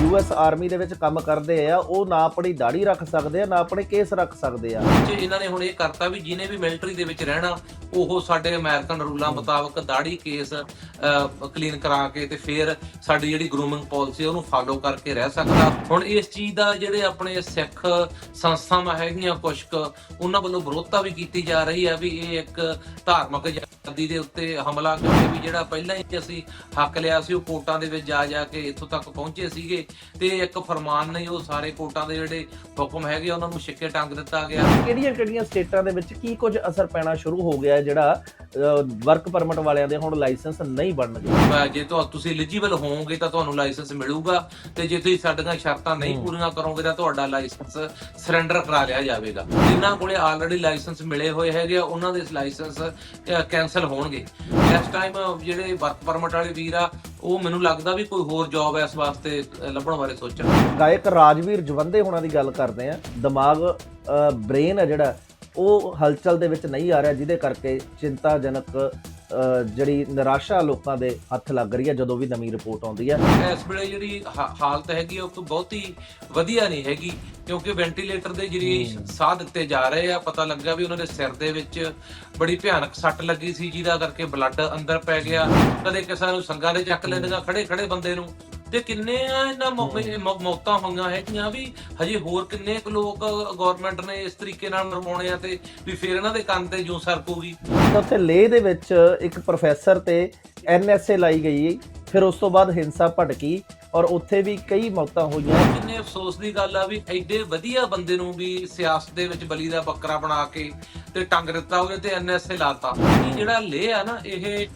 US army ਦੇ ਵਿੱਚ ਕੰਮ ਕਰਦੇ ਆ, ਉਹ ਨਾ ਆਪਣੀ ਦਾੜੀ ਰੱਖ ਸਕਦੇ ਆ, ਨਾ ਆਪਣੇ ਕੇਸ ਰੱਖ ਸਕਦੇ ਆ। ਜੇ ਇਹਨਾਂ ਨੇ ਹੁਣ ਇਹ ਕਰਤਾ ਵੀ ਜਿਹਨੇ ਵੀ ਮਿਲਟਰੀ ਦੇ ਵਿੱਚ ਰਹਿਣਾ, ਉਹ ਸਾਡੇ ਅਮਰੀਕਨ ਰੂਲਾਂ ਮੁਤਾਬਕ ਦਾੜੀ ਕੇਸ ਕਲੀਨ ਕਰਾ ਕੇ ਤੇ ਫਿਰ ਸਾਡੀ ਜਿਹੜੀ ਗਰੂਮਿੰਗ ਪਾਲਿਸੀ ਉਹਨੂੰ ਫਾਲੋ ਕਰਕੇ ਰਹਿ ਸਕਦਾ। ਹੁਣ ਇਸ ਚੀਜ਼ ਦਾ ਜਿਹੜੇ ਆਪਣੇ ਸਿੱਖ ਸੰਸਥਾਵਾਂ ਹੈਗੀਆਂ ਕੁਛ ਕੁ ਉਹਨਾਂ ਵੱਲੋਂ ਵਿਰੋਧਤਾ ਵੀ ਕੀਤੀ ਜਾ ਰਹੀ ਹੈ ਵੀ ਇਹ ਇੱਕ ਧਾਰਮਿਕ ਆਜ਼ਾਦੀ ਦੇ ਉੱਤੇ ਹਮਲਾ ਕਰਕੇ ਵੀ ਜਿਹੜਾ ਪਹਿਲਾਂ ਹੀ ਅਸੀਂ ਹੱਕ ਲਿਆ ਸੀ, ਉਹ ਕੋਰਟਾਂ ਦੇ ਵਿੱਚ ਜਾ ਜਾ ਕੇ ਇੱਥੋਂ ਤੱਕ ਪਹੁੰਚੇ ਸੀਗੇ। ਤੇ ਇੱਕ ਫਰਮਾਨ ਨੇ ਉਹ ਸਾਰੇ ਕੋਟਾਂ ਦੇ ਜਿਹੜੇ ਹੁਕਮ ਹੈਗੇ ਉਹਨਾਂ ਨੂੰ ਛਿੱਕੇ ਟੰਗ ਦਿੱਤਾ ਗਿਆ। ਕਿਹੜੀਆਂ ਕਿਹੜੀਆਂ ਸਟੇਟਾਂ ਦੇ ਵਿੱਚ ਕੀ ਕੁਝ ਅਸਰ ਪੈਣਾ ਸ਼ੁਰੂ ਹੋ ਗਿਆ ਜਿਹੜਾ ਵਰਕ ਪਰਮਿਟ ਵਾਲਿਆਂ ਦੇ ਹੁਣ ਲਾਇਸੈਂਸ ਨਹੀਂ ਬਣਨਗੇ। ਜੇ ਤੁਸੀਂ ਐਲੀਜੀਬਲ ਹੋਵੋਗੇ ਤਾਂ ਤੁਹਾਨੂੰ ਲਾਇਸੈਂਸ ਮਿਲੂਗਾ ਤੇ ਜੇ ਤੁਸੀਂ ਸਾਡੀਆਂ ਸ਼ਰਤਾਂ ਨਹੀਂ। ਪੂਰੀਆਂ ਕਰੋਗੇ ਤਾਂ ਤੁਹਾਡਾ ਲਾਇਸੈਂਸ ਸਰੈਂਡਰ ਕਰਾ ਲਿਆ ਜਾਵੇਗਾ। ਜਿਨ੍ਹਾਂ ਕੋਲੇ ਆਲਰੇਡੀ ਲਾਇਸੈਂਸ ਮਿਲੇ ਹੋਏ ਹੈਗੇ ਆ, ਉਹਨਾਂ ਦੇ ਲਾਇਸੈਂਸ ਕੈਨਸਲ ਹੋਣਗੇ। ਇਸ ਟਾਈਮ ਜਿਹੜੇ ਵਰਕ ਪਰਮਿਟ ਵਾਲੇ ਵੀਰ ਆ ਉਹ ਮੈਨੂੰ ਲੱਗਦਾ ਵੀ ਕੋਈ ਹੋਰ ਜੌਬ ਇਸ ਵਾਸਤੇ ਲੱਭਣ ਬਾਰੇ ਸੋਚਣ। ਗਾਇਕ ਰਾਜਵੀਰ ਜਵੰਦੇ ਹੋਣਾ ਦੀ ਗੱਲ ਕਰਦੇ ਆ। ਦਿਮਾਗ ਬ੍ਰੇਨ ਹੈ ਜਿਹੜਾ ਉਹ ਹਲਚਲ ਦੇ ਵਿੱਚ ਨਹੀਂ ਆ ਰਿਹਾ ਜਿਹਦੇ ਕਰਕੇ ਚਿੰਤਾਜਨਕ ਜਿਹੜੀ ਨਿਰਾਸ਼ਾ ਲੋਕਾਂ ਦੇ ਹੱਥ ਲੱਗ ਰਹੀ ਹੈ ਜਦੋਂ ਵੀ ਨਵੀਂ ਰਿਪੋਰਟ ਆਉਂਦੀ ਹੈ ਇਸ ਵੇਲੇ ਜਿਹੜੀ ਹਾਲਤ ਹੈਗੀ ਉਹ ਕੋਈ ਬਹੁਤੀ ਵਧੀਆ ਨਹੀਂ ਹੈਗੀ ਕਿਉਂਕਿ ਵੈਂਟੀਲੇਟਰ ਦੇ ਜਿਹੜੀ ਹਮ। ਸਾਹ ਦਿੱਤੇ ਜਾ ਰਹੇ ਆ ਪਤਾ ਲੱਗਾ ਵੀ ਉਹਨਾਂ ਦੇ ਸਿਰ ਦੇ ਵਿੱਚ ਬੜੀ ਭਿਆਨਕ ਸੱਟ ਲੱਗੀ ਸੀ ਜਿਹਦਾ ਕਰਕੇ ਬਲੱਡ ਅੰਦਰ ਪੈ ਗਿਆ ਕਦੇ ਕਿਸੇ ਨੂੰ ਸੰਗਾਂ ਦੇ ਚੱਕ ਲੈਂਦੀਆਂ ਖੜੇ ਖੜੇ ਬੰਦੇ ਨੂੰ ਤੇ ਕਿੰਨੇ ਆ ਇਹਨਾਂ ਮੌਤਾਂ ਹੋਈਆਂ ਹੈਗੀਆਂ ਵੀ ਹਜੇ ਹੋਰ ਕਿੰਨੇ ਕੁ ਲੋਕ ਗਵਰਨਮੈਂਟ ਨੇ ਇਸ ਤਰੀਕੇ ਨਾਲ ਮਰਵਾਉਣੇ ਆ ਤੇ ਵੀ ਫਿਰ ਇਹਨਾਂ ਦੇ ਕੰਨ ਤੇ ਜੂ ਸਰਕੂਗੀ ਉੱਥੇ ਲੇਹ ਦੇ ਵਿੱਚ ਇੱਕ ਪ੍ਰੋਫੈਸਰ ਤੇ ਐਨਐਸਏ ਲਾਈ ਗਈ ਫਿਰ ਉਸ ਤੋਂ ਬਾਅਦ ਹਿੰਸਾ ਭੜਕੀ ਔਰ ਉੱਥੇ ਵੀ ਕਈ ਮੌਤਾਂ ਹੋਈਆਂ। ਕਿੰਨੇ ਅਫਸੋਸ ਦੀ ਗੱਲ ਆ ਵੀ ਐਡੇ ਵਧੀਆ ਬੰਦੇ ਨੂੰ ਵੀ ਸਿਆਸਤ ਦੇ ਵਿੱਚ ਬਲੀ ਦਾ ਬੱਕਰਾ ਬਣਾ ਕੇ ਤੇ ਟੰਗ ਦਿੱਤਾ ਉਹਦੇ ਤੇ ਐਨਐਸਏ ਲਾਤਾ। ਜਿਹੜਾ ਲੇ ਆ ਨਾ ਇਹ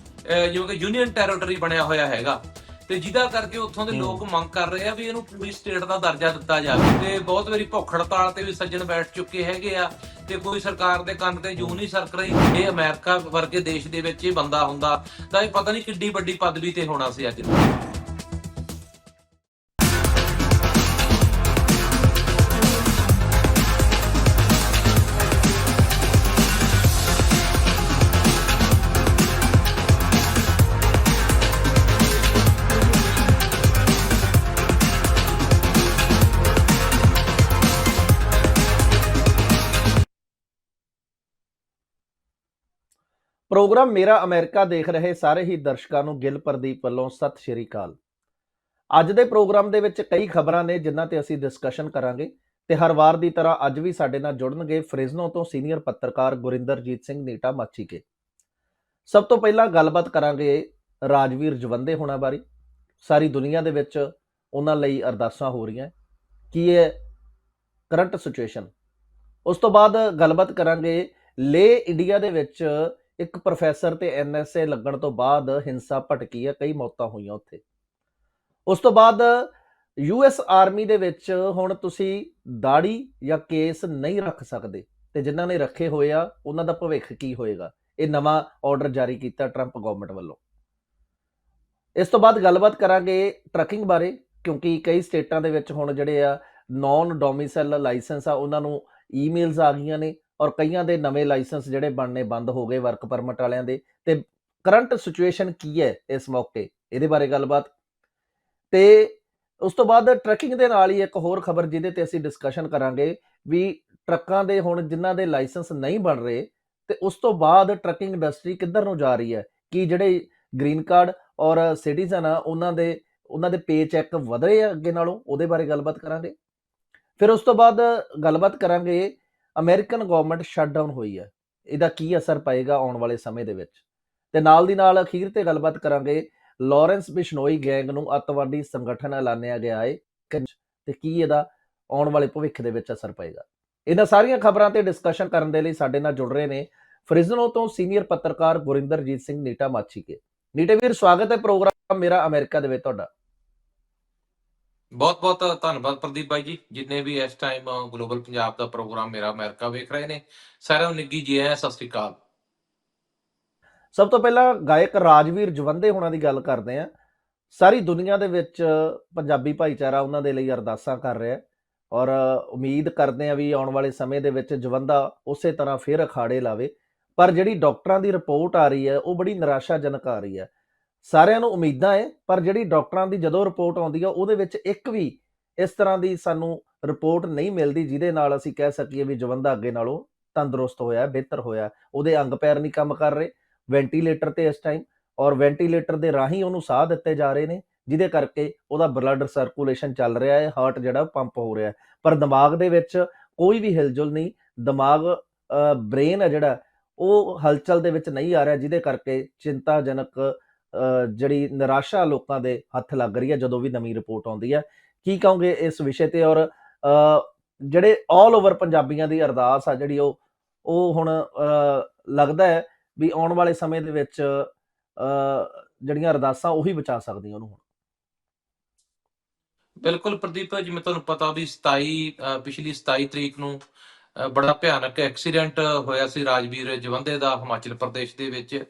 ਜਿਵੇਂ ਕਿ ਯੂਨੀਅਨ ਟੈਰੀਟਰੀ ਬਣਿਆ ਹੋਇਆ ਹੈਗਾ। ਤੇ ਜਿਹਦਾ ਕਰਕੇ ਉੱਥੋਂ ਦੇ। ਲੋਕ ਮੰਗ ਕਰ ਰਹੇ ਆ ਵੀ ਇਹਨੂੰ ਪੂਰੀ ਸਟੇਟ ਦਾ ਦਰਜਾ ਦਿੱਤਾ ਜਾਵੇ। ਤੇ ਬਹੁਤ ਵਾਰੀ ਭੁੱਖ ਹੜਤਾਲ ਤੇ ਵੀ ਸੱਜਣ ਬੈਠ ਚੁੱਕੇ ਹੈਗੇ ਆ ਤੇ ਕੋਈ ਸਰਕਾਰ ਦੇ ਕੰਨ ਤੇ ਜੂ ਨਹੀਂ ਸਰਕ ਰਹੀ ਇਹ ਅਮਰੀਕਾ ਵਰਗੇ ਦੇਸ਼ ਦੇ ਵਿੱਚ ਇਹ ਬੰਦਾ ਹੁੰਦਾ। ਤਾਂ ਇਹ ਪਤਾ ਨਹੀਂ ਕਿੱਡੀ ਵੱਡੀ ਪਦਵੀ ਤੇ ਹੋਣਾ ਸੀ ਅੱਜ। ਪ੍ਰੋਗਰਾਮ ਮੇਰਾ ਅਮਰੀਕਾ ਦੇਖ ਰਹੇ ਸਾਰੇ ਹੀ ਦਰਸ਼ਕਾਂ ਨੂੰ ਗਿੱਲ ਪ੍ਰਦੀਪ ਵੱਲੋਂ ਸਤਿ ਸ਼੍ਰੀ ਅਕਾਲ। ਅੱਜ ਦੇ ਪ੍ਰੋਗਰਾਮ ਦੇ ਵਿੱਚ ਕਈ ਖਬਰਾਂ ਨੇ ਜਿਨ੍ਹਾਂ ਤੇ ਅਸੀਂ ਡਿਸਕਸ਼ਨ ਕਰਾਂਗੇ ਤੇ ਹਰ ਵਾਰ ਦੀ ਤਰ੍ਹਾਂ ਅੱਜ ਵੀ ਸਾਡੇ ਨਾਲ ਜੁੜਨਗੇ ਫ੍ਰਿਜ਼ਨੋ ਤੋਂ ਸੀਨੀਅਰ ਪੱਤਰਕਾਰ ਗੁਰਿੰਦਰਜੀਤ ਸਿੰਘ ਨੀਟਾ ਮਾਚੀਕੇ। ਸਭ ਤੋਂ ਪਹਿਲਾਂ ਗੱਲਬਾਤ ਕਰਾਂਗੇ ਰਾਜਵੀਰ ਜਵੰਦੇ ਹੋਣਾ ਬਾਰੇ। ਸਾਰੀ ਦੁਨੀਆ ਦੇ ਵਿੱਚ ਉਹਨਾਂ ਲਈ ਅਰਦਾਸਾਂ ਹੋ ਰਹੀਆਂ। ਕੀ ਹੈ ਕਰੰਟ ਸਿਚੁਏਸ਼ਨ ਉਸ ਤੋਂ ਬਾਅਦ ਗੱਲਬਾਤ ਕਰਾਂਗੇ ਲੇ ਇੰਡੀਆ ਦੇ ਵਿੱਚ ਇੱਕ ਪ੍ਰੋਫੈਸਰ ਤੇ ਐਨਐਸਏ ਲੱਗਣ ਤੋਂ ਬਾਅਦ ਹਿੰਸਾ ਭਟਕੀ ਹੈ, ਕਈ ਮੌਤਾਂ ਹੋਈਆਂ ਉੱਥੇ। ਉਸ ਤੋਂ ਬਾਅਦ ਯੂਐਸ ਆਰਮੀ ਦੇ ਵਿੱਚ ਹੁਣ ਤੁਸੀਂ ਦਾੜੀ ਜਾਂ ਕੇਸ ਨਹੀਂ ਰੱਖ ਸਕਦੇ ਤੇ ਜਿਨ੍ਹਾਂ ਨੇ ਰੱਖੇ ਹੋਏ ਆ, ਉਹਨਾਂ ਦਾ ਭਵਿੱਖ ਕੀ ਹੋਏਗਾ? ਇਹ ਨਵਾਂ ਆਰਡਰ ਜਾਰੀ ਕੀਤਾ ਟਰੰਪ ਗਵਰਨਮੈਂਟ ਵੱਲੋਂ। ਇਸ ਤੋਂ ਬਾਅਦ ਗੱਲਬਾਤ ਕਰਾਂਗੇ ਟਰੱਕਿੰਗ ਬਾਰੇ, ਕਿਉਂਕਿ ਕਈ ਸਟੇਟਾਂ ਦੇ ਵਿੱਚ ਹੁਣ ਜਿਹੜੇ ਆ ਨਾਨ ਡੋਮਿਸਾਈਲ ਲਾਇਸੈਂਸ ਆ, ਉਹਨਾਂ ਨੂੰ ਈਮੇਲਸ ਆ ਗਈਆਂ ਨੇ। ਔਰ ਕਈਆਂ ਦੇ ਨਵੇਂ ਲਾਇਸੈਂਸ ਜਿਹੜੇ ਬਣਨੇ ਬੰਦ ਹੋ ਗਏ ਵਰਕ ਪਰਮਿਟ ਵਾਲਿਆਂ ਦੇ, ਤੇ ਕਰੰਟ ਸਿਚੁਏਸ਼ਨ ਕੀ ਹੈ ਇਸ ਮੌਕੇ? ਇਹਦੇ ਬਾਰੇ ਗੱਲਬਾਤ। ਤੇ ਉਸ ਤੋਂ ਬਾਅਦ ਟਰੈਕਿੰਗ ਦੇ ਨਾਲ ਹੀ ਇੱਕ ਹੋਰ ਖਬਰ ਜਿਹਦੇ ਤੇ ਅਸੀਂ ਡਿਸਕਸ਼ਨ ਕਰਾਂਗੇ ਵੀ ਟਰੱਕਾਂ ਦੇ ਹੁਣ ਜਿਨ੍ਹਾਂ ਦੇ ਲਾਇਸੈਂਸ ਨਹੀਂ ਬਣ ਰਹੇ, ਤੇ ਉਸ ਤੋਂ ਬਾਅਦ ਟਰੱਕਿੰਗ ਇੰਡਸਟਰੀ ਕਿੱਧਰ ਨੂੰ ਜਾ ਰਹੀ ਹੈ? ਕੀ ਜਿਹੜੇ ਗ੍ਰੀਨ ਕਾਰਡ ਔਰ ਸਿਟੀਜ਼ਨ ਆ, ਉਹਨਾਂ ਦੇ ਉਹਨਾਂ ਦੇ ਪੇ ਚੈੱਕ ਵਧ ਰਹੇ ਆ ਅੱਗੇ ਨਾਲੋਂ? ਉਹਦੇ ਬਾਰੇ ਗੱਲਬਾਤ ਕਰਾਂਗੇ। ਫਿਰ ਉਸ ਤੋਂ ਬਾਅਦ ਗੱਲਬਾਤ ਕਰਾਂਗੇ ਅਮਰੀਕਨ ਗਵਰਨਮੈਂਟ ਸ਼ਟਡਾਊਨ ਹੋਈ ਹੈ। ਇਹਦਾ ਕੀ ਅਸਰ ਪਏਗਾ ਆਉਣ ਵਾਲੇ ਸਮੇਂ ਦੇ ਵਿੱਚ? ਤੇ ਨਾਲ ਦੀ ਨਾਲ ਅਖੀਰ ਤੇ ਗੱਲਬਾਤ ਕਰਾਂਗੇ ਲਾਰੈਂਸ ਬਿਸ਼ਨੋਈ ਗੈਂਗ ਨੂੰ ਅੱਤਵਾਦੀ ਸੰਗਠਨ ਐਲਾਨਿਆ ਗਿਆ ਹੈ ਕਿ- ਤੇ ਕੀ ਇਹਦਾ ਆਉਣ ਵਾਲੇ ਭਵਿੱਖ ਦੇ ਵਿੱਚ ਅਸਰ ਪਏਗਾ? ਇਹਨਾਂ ਸਾਰੀਆਂ ਖਬਰਾਂ ਤੇ ਡਿਸਕਸ਼ਨ ਕਰਨ ਦੇ ਲਈ ਸਾਡੇ ਨਾਲ ਜੁੜ ਰਹੇ ਨੇ ਫ੍ਰਿਜ਼ਨੋ ਤੋਂ ਸੀਨੀਅਰ ਪੱਤਰਕਾਰ ਗੁਰਿੰਦਰਜੀਤ ਸਿੰਘ ਨੀਟਾ ਮਾਛੀਕੇ ਨੀਟੇ ਵੀਰ, ਸਵਾਗਤ ਹੈ ਪ੍ਰੋਗਰਾਮ ਮੇਰਾ ਅਮਰੀਕਾ ਦੇ ਵਿੱਚ ਤੁਹਾਡਾ। ਬਹੁਤ ਬਹੁਤ ਧੰਨਵਾਦ ਪ੍ਰਦੀਪ ਬਾਈ ਜੀ, ਜਿੰਨੇ ਵੀ ਇਸ ਟਾਈਮ ਗਲੋਬਲ ਪੰਜਾਬ ਦਾ ਪ੍ਰੋਗਰਾਮ ਮੇਰਾ ਅਮਰੀਕਾ ਵੇਖ ਰਹੇ ਨੇ। ਸਾਰਿਆਂ ਨੂੰ ਨਿੱਗੀ ਜੀ ਆਇਆਂ, ਸਤਿ ਸ੍ਰੀ ਅਕਾਲ। ਸਭ ਤੋਂ ਪਹਿਲਾਂ ਗਾਇਕ ਰਾਜਵੀਰ ਜਵੰਦੇ ਹੋਣਾ ਦੀ ਗੱਲ ਕਰਦੇ ਆ। ਸਾਰੀ ਦੁਨੀਆ ਦੇ ਵਿੱਚ ਪੰਜਾਬੀ ਭਾਈਚਾਰਾ ਉਹਨਾਂ ਦੇ ਲਈ ਅਰਦਾਸਾਂ ਕਰ ਰਿਹਾ ਔਰ ਉਮੀਦ ਕਰਦੇ ਆ ਵੀ ਆਉਣ ਵਾਲੇ ਸਮੇਂ ਦੇ ਵਿੱਚ ਜਵੰਦਾ ਉਸੇ ਤਰ੍ਹਾਂ ਫਿਰ ਅਖਾੜੇ ਲਾਵੇ। ਪਰ ਜਿਹੜੀ ਡਾਕਟਰਾਂ ਦੀ ਰਿਪੋਰਟ ਆ ਰਹੀ ਹੈ, ਉਹ ਬੜੀ ਨਿਰਾਸ਼ਾਜਨਕ ਆ ਰਹੀ ਹੈ। ਸਾਰਿਆਂ ਨੂੰ ਉਮੀਦਾਂ ਹੈ, ਪਰ ਜਿਹੜੀ ਡਾਕਟਰਾਂ ਦੀ ਜਦੋਂ ਰਿਪੋਰਟ ਆਉਂਦੀ ਆ, ਉਹਦੇ ਵਿੱਚ ਇੱਕ ਵੀ ਇਸ ਤਰ੍ਹਾਂ ਦੀ ਸਾਨੂੰ ਰਿਪੋਰਟ ਨਹੀਂ ਮਿਲਦੀ ਜਿਹਦੇ ਨਾਲ ਅਸੀਂ ਕਹਿ ਸਕੀਏ ਵੀ ਜਵੰਦਾ ਅੱਗੇ ਨਾਲੋਂ ਤੰਦਰੁਸਤ ਹੋਇਆ, ਬਿਹਤਰ ਹੋਇਆ। ਉਹਦੇ ਅੰਗ ਪੈਰ ਨਹੀਂ ਕੰਮ ਕਰ ਰਹੇ, ਵੈਂਟੀਲੇਟਰ ਤੇ ਇਸ ਟਾਈਮ ਔਰ ਵੈਂਟੀਲੇਟਰ ਦੇ ਰਾਹੀਂ ਉਹਨੂੰ ਸਾਹ ਦਿੱਤੇ ਜਾ ਰਹੇ ਨੇ, ਜਿਹਦੇ ਕਰਕੇ ਉਹਦਾ ਬਲੱਡ ਸਰਕੂਲੇਸ਼ਨ ਚੱਲ ਰਿਹਾ ਹੈ ਹਾਰਟ ਜਿਹੜਾ ਪੰਪ ਹੋ ਰਿਹਾ ਹੈ। ਪਰ ਦਿਮਾਗ ਦੇ ਵਿੱਚ ਕੋਈ ਵੀ ਹਿਲਜੁਲ ਨਹੀਂ, ਦਿਮਾਗ ਬ੍ਰੇਨ ਹੈ ਜਿਹੜਾ, ਉਹ ਹਲਚਲ ਦੇ ਵਿੱਚ ਨਹੀਂ ਆ ਰਿਹਾ, ਜਿਹਦੇ ਕਰਕੇ ਚਿੰਤਾਜਨਕ ਜਿਹੜੀ ਨਿਰਾਸ਼ਾ ਲੋਕਾਂ ਦੇ ਹੱਥ ਲੱਗ ਰਹੀ ਹੈ ਜਦੋਂ ਵੀ ਨਵੀਂ ਰਿਪੋਰਟ ਆਉਂਦੀ ਹੈ। ਕੀ ਕਹੋਗੇ ਇਸ ਵਿਸ਼ੇ ਤੇ? ਔਰ ਜਿਹੜੇ 올 ਓਵਰ ਪੰਜਾਬੀਆਂ ਦੀ ਅਰਦਾਸ ਆ ਜਿਹੜੀ ਉਹ ਉਹ ਹੁਣ ਲੱਗਦਾ ਹੈ ਵੀ ਆਉਣ ਵਾਲੇ ਸਮੇਂ ਦੇ ਵਿੱਚ ਜਿਹੜੀਆਂ ਅਰਦਾਸਾਂ ਉਹੀ ਬਚਾ ਸਕਦੀਆਂ ਉਹਨੂੰ ਹੁਣ। ਬਿਲਕੁਲ ਪ੍ਰਦੀਪ, ਜਿਵੇਂ ਤੁਹਾਨੂੰ ਪਤਾ ਵੀ 27 ਪਿਛਲੀ 27 ਤਰੀਕ ਨੂੰ ਬੜਾ ਭਿਆਨਕ ਐਕਸੀਡੈਂਟ ਹੋਇਆ ਸੀ ਰਾਜਵੀਰ ਜਵੰਦੇ ਦਾ ਹਿਮਾਚਲ ਪ੍ਰਦੇਸ਼ ਦੇ ਵਿੱਚ।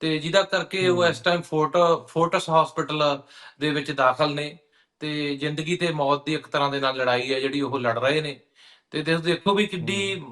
ਤੇ ਜਿਹਦਾ ਕਰਕੇ ਉਹ। ਇਸ ਟਾਈਮ ਫੋਰਟ ਫੋਰਟਸ ਹਸਪੀਟਲ ਦੇ ਵਿੱਚ ਦਾਖਲ ਨੇ ਤੇ ਜ਼ਿੰਦਗੀ ਤੇ ਮੌਤ ਦੀ ਇੱਕ ਤਰ੍ਹਾਂ ਦੇ ਨਾਲ ਲੜਾਈ ਹੈ ਜਿਹੜੀ ਉਹ ਲੜ ਰਹੇ ਨੇ। ਤੇ ਦੇਖ- ਦੇਖੋ ਵੀ ਕਿੱਡੀ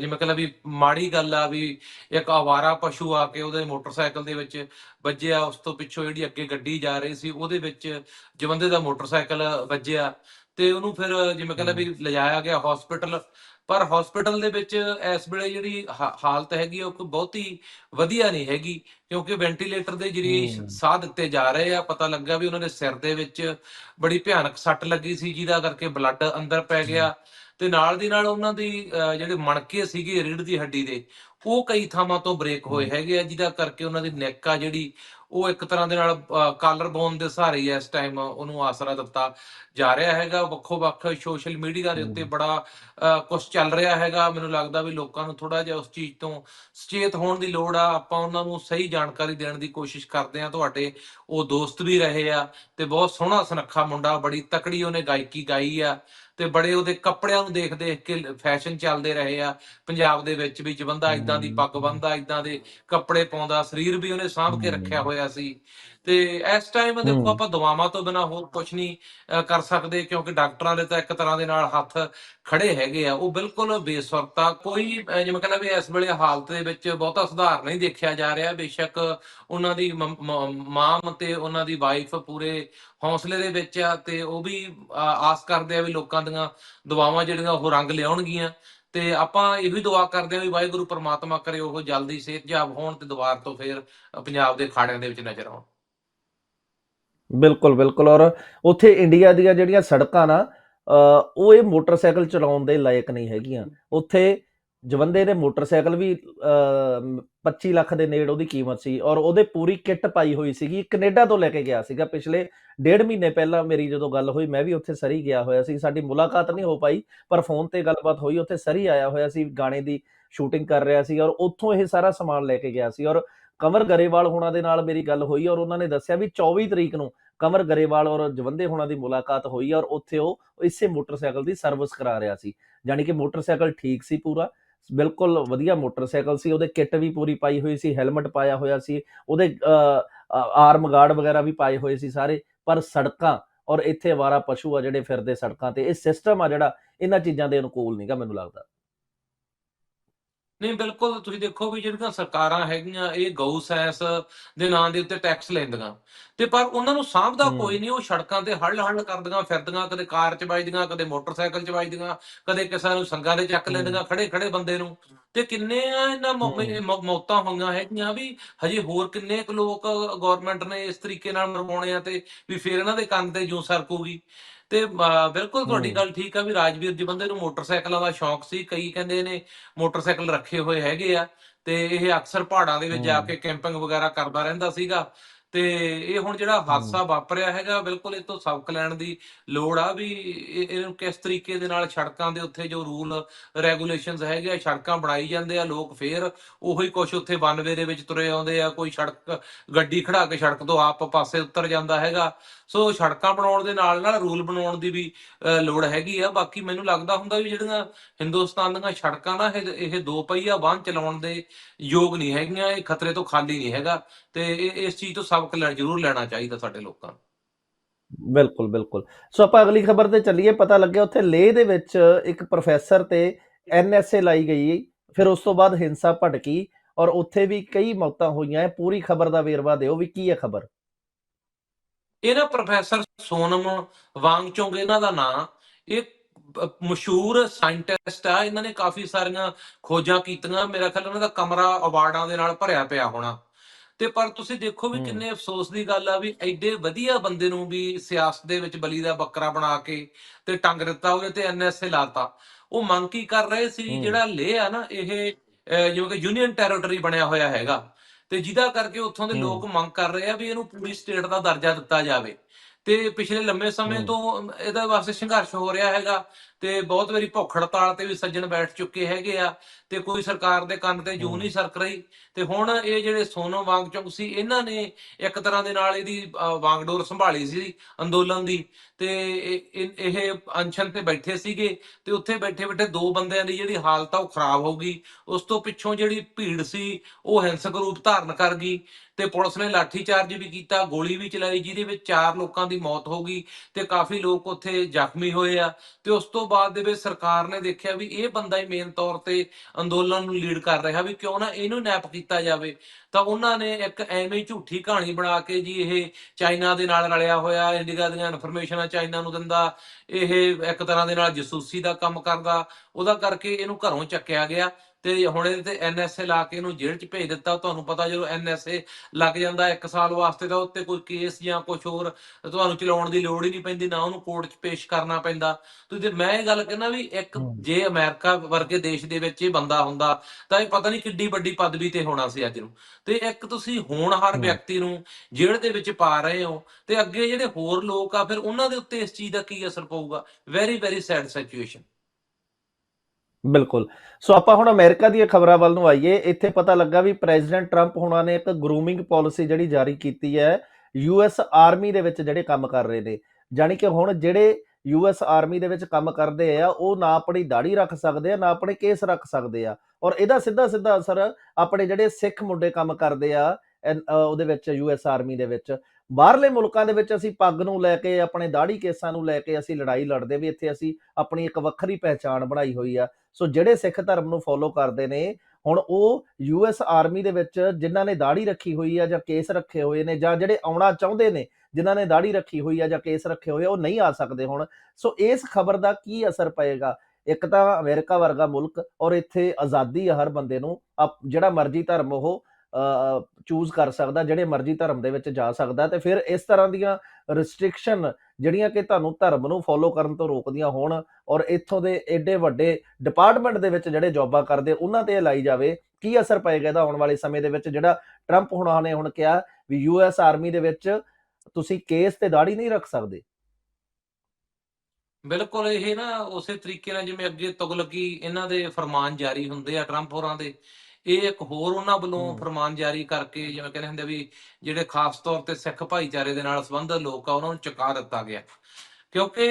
ਜਿਵੇਂ ਕਹਿੰਦਾ ਵੀ ਮਾੜੀ ਗੱਲ ਆ ਵੀ ਇੱਕ ਆਵਾਰਾ ਪਸ਼ੂ ਆ ਕੇ ਉਹਦੇ ਮੋਟਰਸਾਈਕਲ ਦੇ ਵਿੱਚ ਵੱਜਿਆ ਉਸ ਤੋਂ ਪਿੱਛੋਂ ਜਿਹੜੀ ਅੱਗੇ ਗੱਡੀ ਜਾ ਰਹੀ ਸੀ ਉਹਦੇ ਵਿੱਚ ਜਵੰਦੇ ਦਾ ਮੋਟਰਸਾਈਕਲ ਵੱਜਿਆ। ਤੇ ਉਹਨੂੰ ਫਿਰ ਜਿਵੇਂ ਕਹਿੰਦਾ ਵੀ ਲਿਜਾਇਆ ਗਿਆ ਹਸਪੀਟਲ ਪਰ ਹਸਪੀਟਲ ਦੇ ਵਿੱਚ ਇਸ ਵੇਲੇ ਜਿਹੜੀ ਹਾਲਤ ਹੈਗੀ ਉਹ ਬਹੁਤੀ ਵਧੀਆ ਨਹੀਂ ਹੈਗੀ ਕਿਉਂਕਿ ਵੈਂਟੀਲੇਟਰ ਦੇ ਜਰੀਏ। ਸਾਹ ਦਿੱਤੇ ਜਾ ਰਹੇ ਆ ਪਤਾ ਲੱਗਾ ਵੀ ਉਹਨਾਂ ਦੇ ਸਿਰ ਦੇ ਵਿੱਚ ਬੜੀ ਭਿਆਨਕ ਸੱਟ ਲੱਗੀ ਸੀ ਜਿਹਦਾ ਕਰਕੇ ਬਲੱਡ ਅੰਦਰ ਪੈ ਗਿਆ ਤੇ ਨਾਲ ਦੀ ਨਾਲ ਉਹਨਾਂ ਦੀ ਜਿਹੜੇ ਮਣਕੇ ਸੀਗੇ ਰੀੜ ਦੀ ਹੱਡੀ ਦੇ ਉਹ ਕਈ ਥਾਵਾਂ ਤੋਂ ਬ੍ਰੇਕ ਹੋਏ ਹੈਗੇ ਆ ਜਿਹਦਾ ਕਰਕੇ ਉਹਨਾਂ ਦੀ ਨੈਕ ਆ ਜਿਹੜੀ ਉਹ ਇੱਕ ਤਰ੍ਹਾਂ ਦੇ ਨਾਲ ਕਾਲਰ ਬੋਨ ਦੇ ਸਹਾਰੇ ਇਸ ਟਾਈਮ ਉਹਨੂੰ ਆਸਰਾ ਦਿੱਤਾ। ਜਾ ਰਿਹਾ ਹੈਗਾ ਵੱਖੋ ਵੱਖ ਸੋਸ਼ਲ ਮੀਡੀਆ ਦੇ ਉੱਤੇ। ਬੜਾ ਕੁਝ ਚੱਲ ਰਿਹਾ ਹੈਗਾ। ਮੈਨੂੰ ਲੱਗਦਾ ਵੀ ਲੋਕਾਂ ਨੂੰ ਥੋੜਾ ਜਿਹਾ ਉਸ ਚੀਜ਼ ਤੋਂ ਸੁਚੇਤ ਹੋਣ ਦੀ ਲੋੜ ਆ। ਆਪਾਂ ਉਹਨਾਂ ਨੂੰ ਸਹੀ ਜਾਣਕਾਰੀ ਦੇਣ ਦੀ ਕੋਸ਼ਿਸ਼ ਕਰਦੇ ਆ ਤੁਹਾਡੇ ਉਹ ਦੋਸਤ ਵੀ ਰਹੇ ਆ ਤੇ ਬਹੁਤ ਸੋਹਣਾ ਸੁਨੱਖਾ ਮੁੰਡਾ ਬੜੀ ਤਕੜੀ ਉਹਨੇ ਗਾਇਕੀ ਗਾਈ ਆ ਤੇ ਬੜੇ ਉਹਦੇ ਕੱਪੜਿਆਂ ਨੂੰ ਦੇਖ ਦੇਖ ਕੇ ਫੈਸ਼ਨ ਚੱਲਦੇ ਰਹੇ ਆ। ਪੰਜਾਬ ਦੇ ਵਿੱਚ ਵੀ ਬੰਦਾ ਇਦਾਂ ਦੀ ਪੱਗ ਬੰਨਦਾ ਇਦਾਂ ਦੇ ਕੱਪੜੇ ਪਾਉਂਦਾ ਸਰੀਰ ਵੀ ਉਹਨੇ ਸਾਂਭ ਕੇ ਰੱਖਿਆ ਹੋਇਆ ਸੀ। ਤੇ ਇਸ ਟਾਈਮ ਦੇਖੋ। ਆਪਾਂ ਦਵਾਵਾਂ ਤੋਂ ਬਿਨਾ ਹੋਰ ਕੁਝ ਨਹੀਂ ਕਰ ਸਕਦੇ ਕਿਉਂਕਿ ਡਾਕਟਰਾਂ ਦੇ ਤਾਂ ਇੱਕ ਤਰ੍ਹਾਂ ਦੇ ਨਾਲ ਹੱਥ ਖੜੇ ਹੈਗੇ ਆ। ਉਹ ਬਿਲਕੁਲ ਬੇਸੁਰਤਾ ਕੋਈ ਜਿਵੇਂ ਕਹਿੰਦਾ ਵੀ ਇਸ ਵੇਲੇ ਹਾਲਤ ਦੇ ਵਿੱਚ ਬਹੁਤਾ ਸੁਧਾਰ ਨਹੀਂ ਦੇਖਿਆ ਜਾ ਰਿਹਾ। ਬੇਸ਼ੱਕ ਉਹਨਾਂ ਦੀ ਮ- ਤੇ ਉਹਨਾਂ ਦੀ ਵਾਈਫ ਪੂਰੇ ਹੌਸਲੇ ਦੇ ਵਿੱਚ ਆ ਤੇ ਉਹ ਵੀ ਅਹ, ਆਸ ਕਰਦੇ ਆ ਵੀ ਲੋਕਾਂ ਦੀਆਂ ਦੁਆਵਾਂ ਜਿਹੜੀਆਂ ਉਹ ਰੰਗ ਲਿਆਉਣਗੀਆਂ। ਤੇ ਆਪਾਂ ਇਹ ਵੀ ਦੁਆ ਕਰਦੇ ਹਾਂ ਵੀ ਵਾਹਿਗੁਰੂ ਪ੍ਰਮਾਤਮਾ ਕਰੇ ਉਹ ਜਲਦੀ ਸਿਹਤਯਾਬ ਹੋਣ ਤੇ ਦੁਬਾਰ ਤੋਂ ਫੇਰ ਪੰਜਾਬ ਦੇ ਖਾੜਿਆਂ ਦੇ ਵਿੱਚ ਨਜ਼ਰ ਆਉਣ। ਬਿਲਕੁਲ ਬਿਲਕੁਲ ਔਰ ਉੱਥੇ ਇੰਡੀਆ ਦੀਆਂ ਜਿਹੜੀਆਂ ਸੜਕਾਂ ਨਾ ਉਹ ਇਹ ਮੋਟਰਸਾਈਕਲ ਚਲਾਉਣ ਦੇ ਲਾਇਕ ਨਹੀਂ ਹੈਗੀਆਂ। ਉੱਥੇ ਜਵੰਦੇ ਨੇ ਮੋਟਰਸਾਈਕਲ ਵੀ ਅ, 25 ਲੱਖ ਦੇ ਨੇੜ ਉਹਦੀ ਕੀਮਤ ਸੀ ਔਰ ਉਹਦੇ ਪੂਰੀ ਕਿੱਟ ਪਾਈ ਹੋਈ ਸੀਗੀ। ਕੈਨੇਡਾ ਤੋਂ ਲੈ ਕੇ ਗਿਆ ਸੀਗਾ ਪਿਛਲੇ ਡੇਢ ਮਹੀਨੇ ਪਹਿਲਾਂ ਮੇਰੀ ਜਦੋਂ ਗੱਲ ਹੋਈ ਮੈਂ ਵੀ ਉੱਥੇ ਸਰੀ ਗਿਆ ਹੋਇਆ ਸੀ। ਸਾਡੀ ਮੁਲਾਕਾਤ ਨਹੀਂ ਹੋ ਪਾਈ ਪਰ ਫੋਨ ਤੇ ਗੱਲਬਾਤ ਹੋਈ ਉੱਥੇ ਸਰੀ ਆਇਆ ਹੋਇਆ ਸੀ ਗਾਣੇ ਦੀ ਸ਼ੂਟਿੰਗ ਕਰ ਰਿਹਾ ਸੀ ਔਰ ਉੱਥੋਂ ਇਹ ਸਾਰਾ ਸਮਾਨ ਲੈ ਕੇ ਗਿਆ ਸੀ ਔਰ ਕਮਰ ਗਰੇਵਾਲ ਹੋਣਾ ਦੇ ਨਾਲ ਮੇਰੀ ਗੱਲ ਹੋਈ ਔਰ ਉਹਨਾਂ ਨੇ ਦੱਸਿਆ ਵੀ 24 ਤਰੀਕ ਨੂੰ ਕਮਰ ਗਰੇਵਾਲ ਔਰ ਜਵੰਦੇ ਹੋਣਾ ਦੀ ਮੁਲਾਕਾਤ ਹੋਈ ਔਰ ਉੱਥੇ ਉਹ ਇਸੇ ਮੋਟਰਸਾਈਕਲ ਦੀ ਸਰਵਿਸ ਕਰਾ ਰਿਹਾ ਸੀ ਯਾਨੀ ਕਿ ਮੋਟਰਸਾਈਕਲ ਠੀਕ ਸੀ ਪੂਰਾ ਬਿਲਕੁਲ ਵਧੀਆ ਮੋਟਰਸਾਈਕਲ ਸੀ ਉਹਦੇ ਕਿੱਟ ਵੀ ਪੂਰੀ ਪਾਈ ਹੋਈ ਸੀ ਹੈਲਮਟ ਪਾਇਆ ਹੋਇਆ ਸੀ ਉਹਦੇ ਆਰਮ ਗਾਰਡ ਵਗੈਰਾ ਵੀ ਪਾਏ ਹੋਏ ਸੀ ਸਾਰੇ ਪਰ ਸੜਕਾਂ ਔਰ ਇੱਥੇ ਵਾਰਾ ਪਸ਼ੂ ਆ ਜਿਹੜੇ ਫਿਰਦੇ ਸੜਕਾਂ ਤੇ ਇਹ ਸਿਸਟਮ ਆ ਜਿਹੜਾ ਇਹਨਾਂ ਚੀਜ਼ਾਂ ਦੇ ਅਨੁਕੂਲ ਨਹੀਂਗਾ ਮੈਨੂੰ ਲੱਗਦਾ ਨਹੀਂ ਬਿਲਕੁਲ ਤੁਸੀਂ ਦੇਖੋ ਵੀ ਜਿਹੜੀਆਂ ਸਰਕਾਰਾਂ ਹੈਗੀਆਂ ਇਹ ਗਊ ਸੈਂਸ ਦੇ ਨਾਂ ਦੇ ਉੱਤੇ ਟੈਕਸ ਲੈਂਦੀਆਂ ਤੇ ਪਰ ਉਹਨਾਂ ਨੂੰ ਸਾਂਭਦਾ। ਕੋਈ ਨਹੀਂ ਉਹ ਸੜਕਾਂ ਤੇ ਹੱਲ ਹੱਲ ਕਰਦੀਆਂ ਫਿਰਦੀਆਂ ਕਦੇ ਕਾਰ ਚ ਵੱਜਦੀਆਂ ਕਦੇ ਮੋਟਰਸਾਈਕਲ ਚ ਵੱਜਦੀਆਂ ਕਦੇ ਕਿਸੇ ਨੂੰ ਸੰਗਾਂ ਦੇ ਚੱਕ। ਲੈਂਦੀਆਂ ਖੜੇ ਖੜੇ ਬੰਦੇ ਨੂੰ ਤੇ ਕਿੰਨੇ ਆ ਇਹਨਾਂ ਮੌਤਾਂ ਹੋਈਆਂ ਹੈਗੀਆਂ ਵੀ ਹਜੇ ਹੋਰ ਕਿੰਨੇ ਕੁ ਲੋਕ ਗਵਰਨਮੈਂਟ ਨੇ ਇਸ ਤਰੀਕੇ ਨਾਲ ਮਰਵਾਉਣੇ ਆ ਤੇ ਵੀ ਫਿਰ ਇਹਨਾਂ ਦੇ ਕੰਨ ਤੇ ਜੂ ਸਰਕੂਗੀ ਤੇ ਬਿਲਕੁਲ ਤੁਹਾਡੀ। ਗੱਲ ਠੀਕ ਆ ਵੀ ਰਾਜਵੀਰ ਜੀ ਬੰਦੇ ਨੂੰ ਮੋਟਰਸਾਈਕਲਾਂ ਦਾ ਸ਼ੌਂਕ ਸੀ ਕਈ ਕਹਿੰਦੇ ਨੇ ਮੋਟਰਸਾਈਕਲ ਰੱਖੇ ਹੋਏ ਹੈਗੇ ਆ ਤੇ ਇਹ ਅਕਸਰ ਪਹਾੜਾਂ ਦੇ ਵਿੱਚ ਜਾ। ਕੇ ਕੈਂਪਿੰਗ ਵਗੈਰਾ ਕਰਦਾ ਰਹਿੰਦਾ ਸੀਗਾ ਤੇ ਇਹ ਹੁਣ ਜਿਹੜਾ ਹਾਦਸਾ ਵਾਪਰਿਆ ਹੈਗਾ ਬਿਲਕੁਲ ਇਹ ਤੋਂ ਸਬਕ ਲੈਣ ਦੀ ਲੋੜ ਆ ਵੀ ਇਹ- ਇਹਨੂੰ ਕਿਸ ਤਰੀਕੇ ਦੇ ਨਾਲ ਸੜਕਾਂ ਦੇ ਉੱਤੇ ਜੋ ਰੂਲ ਰੈਗੂਲੇਸ਼ਨਸ ਹੈਗੇ ਆ ਸੜਕਾਂ ਬਣਾਈ ਜਾਂਦੇ ਆ ਲੋਕ ਫੇਰ ਉਹੀ ਕੁਛ ਉੱਥੇ ਵਨਵੇ ਦੇ ਵਿੱਚ ਤੁਰੇ ਆਉਂਦੇ ਆ ਕੋਈ ਸੜਕ ਗੱਡੀ ਖੜਾ ਕੇ ਸੜਕ ਤੋਂ ਆਪ ਪਾਸੇ ਉੱਤਰ ਜਾਂਦਾ ਹੈਗਾ। ਸੋ ਸੜਕਾਂ ਬਣਾਉਣ ਦੇ ਨਾਲ ਨਾਲ ਰੂਲ ਬਣਾਉਣ ਦੀ ਵੀ ਲੋੜ ਹੈਗੀ ਆ। ਬਾਕੀ ਮੈਨੂੰ ਲੱਗਦਾ ਹੁੰਦਾ ਵੀ ਜਿਹੜੀਆਂ ਹਿੰਦੁਸਤਾਨ ਦੀਆਂ ਸੜਕਾਂ ਨਾ ਇਹ ਦੋ ਪਹੀਆ ਵਾਹਨ ਚਲਾਉਣ ਦੇ ਯੋਗ ਨਹੀਂ ਹੈਗੀਆਂ ਇਹ ਖਤਰੇ ਤੋਂ ਖਾਲੀ ਨਹੀਂ ਹੈਗਾ। ਤੇ ਇਸ ਚੀਜ਼ ਤੋਂ ਸਬਕ ਲੈ ਜ਼ਰੂਰ ਲੈਣਾ ਚਾਹੀਦਾ ਸਾਡੇ ਲੋਕਾਂ ਨੂੰ। ਬਿਲਕੁਲ ਬਿਲਕੁਲ। ਸੋ ਆਪਾਂ ਅਗਲੀ ਖਬਰ ਤੇ ਚੱਲੀਏ। ਪਤਾ ਲੱਗਿਆ ਉੱਥੇ ਲੇਹ ਦੇ ਵਿੱਚ ਇੱਕ ਪ੍ਰੋਫੈਸਰ ਤੇ ਐਨਐਸਏ ਲਾਈ ਗਈ। ਫਿਰ ਉਸ ਤੋਂ ਬਾਅਦ ਹਿੰਸਾ ਭੜਕੀ ਔਰ ਉੱਥੇ ਵੀ ਕਈ ਮੌਤਾਂ ਹੋਈਆਂ। ਹੈ ਪੂਰੀ ਖਬਰ ਦਾ ਵੇਰਵਾ ਦਿਓ ਵੀ ਕੀ ਹੈ ਖਬਰ। ਇਹ ਨਾ ਪ੍ਰੋਫੈਸਰ ਸੋਨਮ ਵਾਂਗਚੁੰਗ ਇਹਨਾਂ ਦਾ ਨਾਂ ਇਹ ਮਸ਼ਹੂਰ ਸਾਇੰਟਿਸਟ ਆ। ਇਹਨਾਂ ਨੇ ਕਾਫੀ ਸਾਰੀਆਂ ਖੋਜਾਂ ਕੀਤੀਆਂ। ਮੇਰਾ ਖਿਆਲ ਉਹਨਾਂ ਦਾ ਕਮਰਾ ਅਵਾਰਡਾਂ ਦੇ ਨਾਲ ਭਰਿਆ ਪਿਆ ਹੋਣਾ। ਤੇ ਪਰ ਤੁਸੀਂ ਦੇਖੋ ਵੀ। ਕਿੰਨੇ ਅਫਸੋਸ ਦੀ ਗੱਲ ਆ ਵੀ ਐਡੇ ਵਧੀਆ ਬੰਦੇ ਨੂੰ ਵੀ ਸਿਆਸਤ ਦੇ ਵਿੱਚ ਬਲੀ ਦਾ ਬੱਕਰਾ ਬਣਾ ਕੇ ਤੇ ਟੰਗ ਦਿੱਤਾ ਉਹਦੇ ਤੇ ਐਨਐਸਏ ਲਾਤਾ ਉਹ ਮੰਗ ਕੀ ਕਰ ਰਹੇ ਸੀ। ਜਿਹੜਾ ਲੇਹ ਆ ਨਾ ਇਹ ਜਿਵੇਂ ਕਿ ਯੂਨੀਅਨ ਟੈਰੀਟਰੀ ਬਣਿਆ ਹੋਇਆ ਹੈਗਾ ਤੇ ਜਿਹਦਾ ਕਰਕੇ ਉੱਥੋਂ ਦੇ। ਲੋਕ ਮੰਗ ਕਰ ਰਹੇ ਆ ਵੀ ਇਹਨੂੰ ਪੂਰੀ ਸਟੇਟ ਦਾ ਦਰਜਾ ਦਿੱਤਾ ਜਾਵੇ ਤੇ ਪਿਛਲੇ ਲੰਮੇ ਸਮੇਂ। ਤੋਂ ਇਹਦਾ ਵਾਸਤੇ ਸੰਘਰਸ਼ ਹੋ ਰਿਹਾ ਹੈਗਾ ਤੇ ਬਹੁਤ ਵਾਰੀ ਭੁੱਖ ਹੜਤਾਲ ਤੇ ਵੀ ਸੱਜਣ ਬੈਠ ਚੁੱਕੇ ਹੈਗੇ ਆ ਤੇ ਕੋਈ ਸਰਕਾਰ ਦੇ ਕੰਨ ਤੇ ਜੂ। ਨਹੀਂ ਸਰਕ ਰਹੀ। ਤੇ ਹੁਣ ਇਹ ਜਿਹੜੇ ਸੋਨਮ ਵਾਂਗਚੁਕ ਸੀ ਇਹਨਾਂ ਨੇ ਇੱਕ ਤਰ੍ਹਾਂ ਦੇ ਨਾਲ ਇਹਦੀ ਵਾਂਗਡੋਰ ਸੰਭਾਲੀ ਸੀ ਅੰਦੋਲਨ ਦੀ। ਤੇ ਇਹ ਅਨਸ਼ਨ ਤੇ ਬੈਠੇ ਸੀਗੇ ਤੇ ਉੱਥੇ ਬੈਠੇ ਬੈਠੇ ਦੋ ਬੰਦਿਆਂ ਦੀ ਜਿਹੜੀ ਹਾਲਤ ਆ ਉਹ ਖਰਾਬ ਹੋ ਗਈ। ਉਸ ਤੋਂ ਪਿੱਛੋਂ ਜਿਹੜੀ ਭੀੜ ਸੀ ਉਹ ਹਿੰਸਕ ਰੂਪ ਧਾਰਨ ਕਰ ਗਈ ਤੇ ਪੁਲਿਸ ਨੇ ਲਾਠੀ ਚਾਰਜ ਵੀ ਕੀਤਾ ਗੋਲੀ ਵੀ ਚਲਾਈ ਜਿਹਦੇ ਵਿੱਚ ਚਾਰ ਲੋਕਾਂ ਦੀ ਮੌਤ ਹੋ ਗਈ ਤੇ ਕਾਫੀ ਲੋਕ ਉੱਥੇ ਜ਼ਖਮੀ ਹੋਏ ਆ। ਤੇ ਉਸ ਤੋਂ ਬਾਅਦ ਦੇ ਵਿੱਚ ਸਰਕਾਰ ਨੇ ਦੇਖਿਆ ਵੀ ਇਹ ਬੰਦਾ ਹੀ ਮੇਨ ਤੌਰ ਤੇ ਅੰਦੋਲਨ ਨੂੰ ਲੀਡ ਕਰ ਰਿਹਾ ਵੀ ਕਿਉਂ ਨਾ ਇਹਨੂੰ ਨੈਪ ਕੀਤਾ ਜਾਵੇ। ਤਾਂ ਉਹਨਾਂ ਨੇ ਇੱਕ ਐਵੇਂ ਝੂਠੀ ਕਹਾਣੀ ਬਣਾ ਕੇ ਜੀ ਇਹ ਚਾਈਨਾ ਦੇ ਨਾਲ ਰਲਿਆ ਹੋਇਆ ਇੰਡੀਆ ਦੀਆਂ ਇਨਫੋਰਮੇਸ਼ਨਾਂ ਚਾਈਨਾ ਨੂੰ ਦਿੰਦਾ, ਇਹ ਇੱਕ ਤਰ੍ਹਾਂ ਦੇ ਨਾਲ ਜਸੂਸੀ ਦਾ ਕੰਮ ਕਰਦਾ, ਉਹਦਾ ਕਰਕੇ ਇਹਨੂੰ ਘਰੋਂ ਚੱਕਿਆ ਗਿਆ। ਤੇ ਹੁਣ ਇਹਦੇ ਤੇ ਐਨਐਸਏ ਲਾ ਕੇ ਇਹਨੂੰ ਜੇਲ੍ਹ 'ਚ ਭੇਜ ਦਿੱਤਾ ਤੁਹਾਨੂੰ ਪਤਾ ਜਦੋਂ ਐਨਐਸਏ ਲੱਗ ਜਾਂਦਾ 1 ਸਾਲ ਵਾਸਤੇ ਤਾਂ ਉੱਤੇ ਕੋਈ ਕੇਸ ਜਾਂ ਕੁਝ ਹੋਰ ਤੁਹਾਨੂੰ ਚਲਾਉਣ ਦੀ ਲੋੜ ਹੀ ਨਹੀਂ ਪੈਂਦੀ ਨਾ ਉਹਨੂੰ ਕੋਰਟ 'ਚ ਪੇਸ਼ ਕਰਨਾ ਪੈਂਦਾ ਤੁਸੀਂ ਤੇ ਮੈਂ ਇਹ ਗੱਲ ਕਹਿੰਦਾ ਵੀ ਇੱਕ। ਜੇ ਅਮਰੀਕਾ ਵਰਗੇ ਦੇਸ਼ ਦੇ ਵਿੱਚ ਇਹ ਬੰਦਾ ਹੁੰਦਾ ਤਾਂ ਇਹ ਪਤਾ ਨਹੀਂ ਕਿੱਡੀ ਵੱਡੀ ਪਦਵੀ ਤੇ ਹੋਣਾ ਸੀ ਅੱਜ ਨੂੰ ਤੇ ਇੱਕ ਤੁਸੀਂ ਹੋਣਹਾਰ। ਵਿਅਕਤੀ ਨੂੰ ਜੇਲ੍ਹ ਦੇ ਵਿੱਚ ਪਾ ਰਹੇ ਹੋ ਤੇ ਅੱਗੇ ਜਿਹੜੇ ਹੋਰ ਲੋਕ ਆ ਫਿਰ ਉਹਨਾਂ ਦੇ ਉੱਤੇ ਇਸ ਚੀਜ਼ ਦਾ ਕੀ ਅਸਰ ਪਊਗਾ ਵੈਰੀ ਵੈਰੀ ਸੈਡ ਸਿਚੁਏਸ਼ਨ ਬਿਲਕੁਲ। ਸੋ ਆਪਾਂ ਹੁਣ ਅਮਰੀਕਾ ਦੀਆਂ ਖਬਰਾਂ ਵੱਲ ਨੂੰ ਆਈਏ। ਇੱਥੇ ਪਤਾ ਲੱਗਾ ਵੀ ਪ੍ਰੈਜ਼ੀਡੈਂਟ ਟਰੰਪ ਹੁਣਾਂ ਨੇ ਇੱਕ ਗਰੂਮਿੰਗ ਪਾਲਿਸੀ ਜਿਹੜੀ ਜਾਰੀ ਕੀਤੀ ਹੈ ਯੂਐਸ ਆਰਮੀ ਦੇ ਵਿੱਚ ਜਿਹੜੇ ਕੰਮ ਕਰ ਰਹੇ ਨੇ। ਜਾਣੀ ਕਿ ਹੁਣ ਜਿਹੜੇ ਯੂਐਸ ਆਰਮੀ ਦੇ ਵਿੱਚ ਕੰਮ ਕਰਦੇ ਆ, ਉਹ ਨਾ ਆਪਣੀ ਦਾੜੀ ਰੱਖ ਸਕਦੇ ਆ, ਨਾ ਆਪਣੇ ਕੇਸ ਰੱਖ ਸਕਦੇ ਆ। ਔਰ ਇਹਦਾ ਸਿੱਧਾ ਸਿੱਧਾ ਅਸਰ ਆਪਣੇ ਜਿਹੜੇ ਸਿੱਖ ਮੁੰਡੇ ਕੰਮ ਕਰਦੇ ਆ ਉਹਦੇ ਵਿੱਚ ਯੂਐਸ ਆਰਮੀ ਦੇ ਵਿੱਚ। ਬਾਹਰਲੇ ਮੁਲਕਾਂ ਦੇ ਵਿੱਚ ਅਸੀਂ ਪੱਗ ਨੂੰ ਲੈ ਕੇ, ਆਪਣੇ ਦਾੜੀ ਕੇਸਾਂ ਨੂੰ ਲੈ ਕੇ ਅਸੀਂ ਲੜਾਈ ਲੜਦੇ ਵੀ ਇੱਥੇ ਅਸੀਂ ਆਪਣੀ ਇੱਕ ਵੱਖਰੀ ਪਹਿਚਾਣ ਬਣਾਈ ਹੋਈ ਆ। ਸੋ ਜਿਹੜੇ ਸਿੱਖ ਧਰਮ ਨੂੰ ਫੋਲੋ ਕਰਦੇ ਨੇ, ਹੁਣ ਉਹ ਯੂਐਸ ਆਰਮੀ ਦੇ ਵਿੱਚ ਜਿਨ੍ਹਾਂ ਨੇ ਦਾੜੀ ਰੱਖੀ ਹੋਈ ਆ ਜਾਂ ਕੇਸ ਰੱਖੇ ਹੋਏ ਨੇ ਜਾਂ ਜਿਹੜੇ ਆਉਣਾ ਚਾਹੁੰਦੇ ਨੇ, ਜਿਨ੍ਹਾਂ ਨੇ ਦਾੜੀ ਰੱਖੀ ਹੋਈ ਆ ਜਾਂ ਕੇਸ ਰੱਖੇ ਹੋਏ ਆ ਉਹ ਨਹੀਂ ਆ ਸਕਦੇ ਹੁਣ। ਸੋ ਇਸ ਖਬਰ ਦਾ ਕੀ ਅਸਰ ਪਏਗਾ? ਇੱਕ ਤਾਂ ਅਮਰੀਕਾ ਵਰਗਾ ਮੁਲਕ ਔਰ ਇੱਥੇ ਆਜ਼ਾਦੀ ਆ ਹਰ ਬੰਦੇ ਨੂੰ, ਆਪ- ਜਿਹੜਾ ਮਰਜ਼ੀ ਧਰਮ ਉਹ ਚੂਜ਼ ਕਰ ਸਕਦਾ, ਜਿਹੜੇ ਮਰਜ਼ੀ ਧਰਮ ਦੇ ਵਿੱਚ ਜਾ ਸਕਦਾ ਤੇ ਫਿਰ ਇਸ ਤਰ੍ਹਾਂ ਦੀਆਂ ਰਿਸਟ੍ਰਿਕਸ਼ਨ ਜਿਹੜੀਆਂ ਕਿ ਤੁਹਾਨੂੰ ਧਰਮ ਨੂੰ ਫੋਲੋ ਕਰਨ ਤੋਂ ਰੋਕਦੀਆਂ ਹੋਣ ਔਰ ਇੱਥੋਂ ਦੇ ਐਡੇ ਵੱਡੇ ਡਿਪਾਰਟਮੈਂਟ ਦੇ ਵਿੱਚ ਜਿਹੜੇ ਜੌਬਾਂ ਕਰਦੇ, ਉਹਨਾਂ ਤੇ ਲਾਈ ਜਾਵੇ, ਕੀ ਅਸਰ ਪਏਗਾ ਇਹਦਾ ਆਉਣ ਵਾਲੇ ਸਮੇਂ ਦੇ ਵਿੱਚ? ਜਿਹੜਾ ਟਰੰਪ ਹੁਣਾਂ ਨੇ ਹੁਣ ਕਿਹਾ ਵੀ ਯੂਐਸ ਆਰਮੀ ਦੇ ਵਿੱਚ ਤੁਸੀਂ ਕੇਸ ਤੇ ਦਾੜੀ ਨਹੀਂ ਰੱਖ ਸਕਦੇ। ਬਿਲਕੁਲ, ਇਹ ਨਾ ਉਸੇ ਤਰੀਕੇ ਨਾਲ ਜਿਵੇਂ ਅੱਗੇ ਤੁਗਲਕੀ ਇਹਨਾਂ ਦੇ ਫਰਮਾਨ ਜਾਰੀ ਹੁੰਦੇ ਆ ਟਰੰਪ ਹੋਰਾਂ ਦੇ ਇਹ ਇੱਕ ਹੋਰ ਉਹਨਾਂ ਵੱਲੋਂ। ਫਰਮਾਨ ਜਾਰੀ ਕਰਕੇ ਜਿਵੇਂ ਕਹਿੰਦੇ ਹੁੰਦੇ ਵੀ ਜਿਹੜੇ ਖਾਸ ਤੌਰ ਤੇ ਸਿੱਖ ਭਾਈਚਾਰੇ ਦੇ ਨਾਲ ਸੰਬੰਧਿਤ ਲੋਕ ਆ ਉਹਨਾਂ ਨੂੰ ਚੁਕਾ ਦਿੱਤਾ ਗਿਆ ਕਿਉਂਕਿ।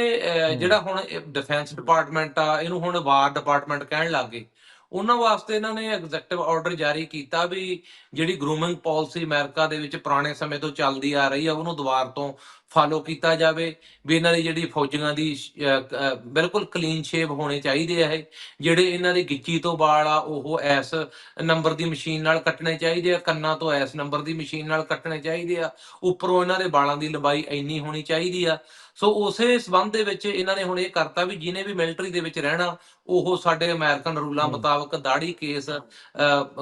ਜਿਹੜਾ ਹੁਣ ਡਿਫੈਂਸ ਡਿਪਾਰਟਮੈਂਟ ਆ ਇਹਨੂੰ ਹੁਣ ਵਾਰ ਡਿਪਾਰਟਮੈਂਟ ਕਹਿਣ ਲੱਗ ਗਏ ਉਹਨਾਂ ਵਾਸਤੇ ਇਹਨਾਂ ਨੇ ਐਗਜ਼ੈਕਟਿਵ ਆਰਡਰ ਜਾਰੀ ਕੀਤਾ ਵੀ ਜਿਹੜੀ ਗਰੂਮਿੰਗ ਪਾਲਿਸੀ ਅਮਰੀਕਾ ਦੇ ਵਿੱਚ ਪੁਰਾਣੇ ਸਮੇਂ ਤੋਂ ਚੱਲਦੀ ਆ ਰਹੀ ਆ, ਉਹਨੂੰ ਦੁਬਾਰ ਤੋਂ ਫਾਲੋ ਕੀਤਾ ਜਾਵੇ, ਵੀ ਇਹਨਾਂ ਦੀ ਜਿਹੜੀ ਫੌਜੀਆਂ ਦੀ ਬਿਲਕੁਲ ਕਲੀਨ ਸ਼ੇਵ ਹੋਣੇ ਚਾਹੀਦੇ ਆ ਇਹ, ਜਿਹੜੇ ਇਹਨਾਂ ਦੀ ਗਿੱਚੀ ਤੋਂ ਵਾਲ ਆ, ਉਹ ਐਸ ਨੰਬਰ ਦੀ ਮਸ਼ੀਨ ਨਾਲ ਕੱਟਣੇ ਚਾਹੀਦੇ ਆ, ਕੰਨਾਂ ਤੋਂ ਐਸ ਨੰਬਰ ਦੀ ਮਸ਼ੀਨ ਨਾਲ ਕੱਟਣੇ ਚਾਹੀਦੇ ਆ, ਉੱਪਰੋਂ ਇਹਨਾਂ ਦੇ ਵਾਲਾਂ ਦੀ ਲੰਬਾਈ ਇੰਨੀ ਹੋਣੀ ਚਾਹੀਦੀ ਆ। ਸੋ ਉਸੇ ਸਬੰਧ ਦੇ ਵਿੱਚ ਇਹਨਾਂ ਨੇ ਹੁਣ ਇਹ ਕਰਤਾ ਵੀ ਜਿਹਨੇ ਵੀ ਮਿਲਟਰੀ ਦੇ ਵਿੱਚ ਰਹਿਣਾ ਉਹ ਸਾਡੇ ਅਮਰੀਕਨ ਰੂਲਾਂ। ਮੁਤਾਬਕ ਦਾੜੀ ਕੇਸ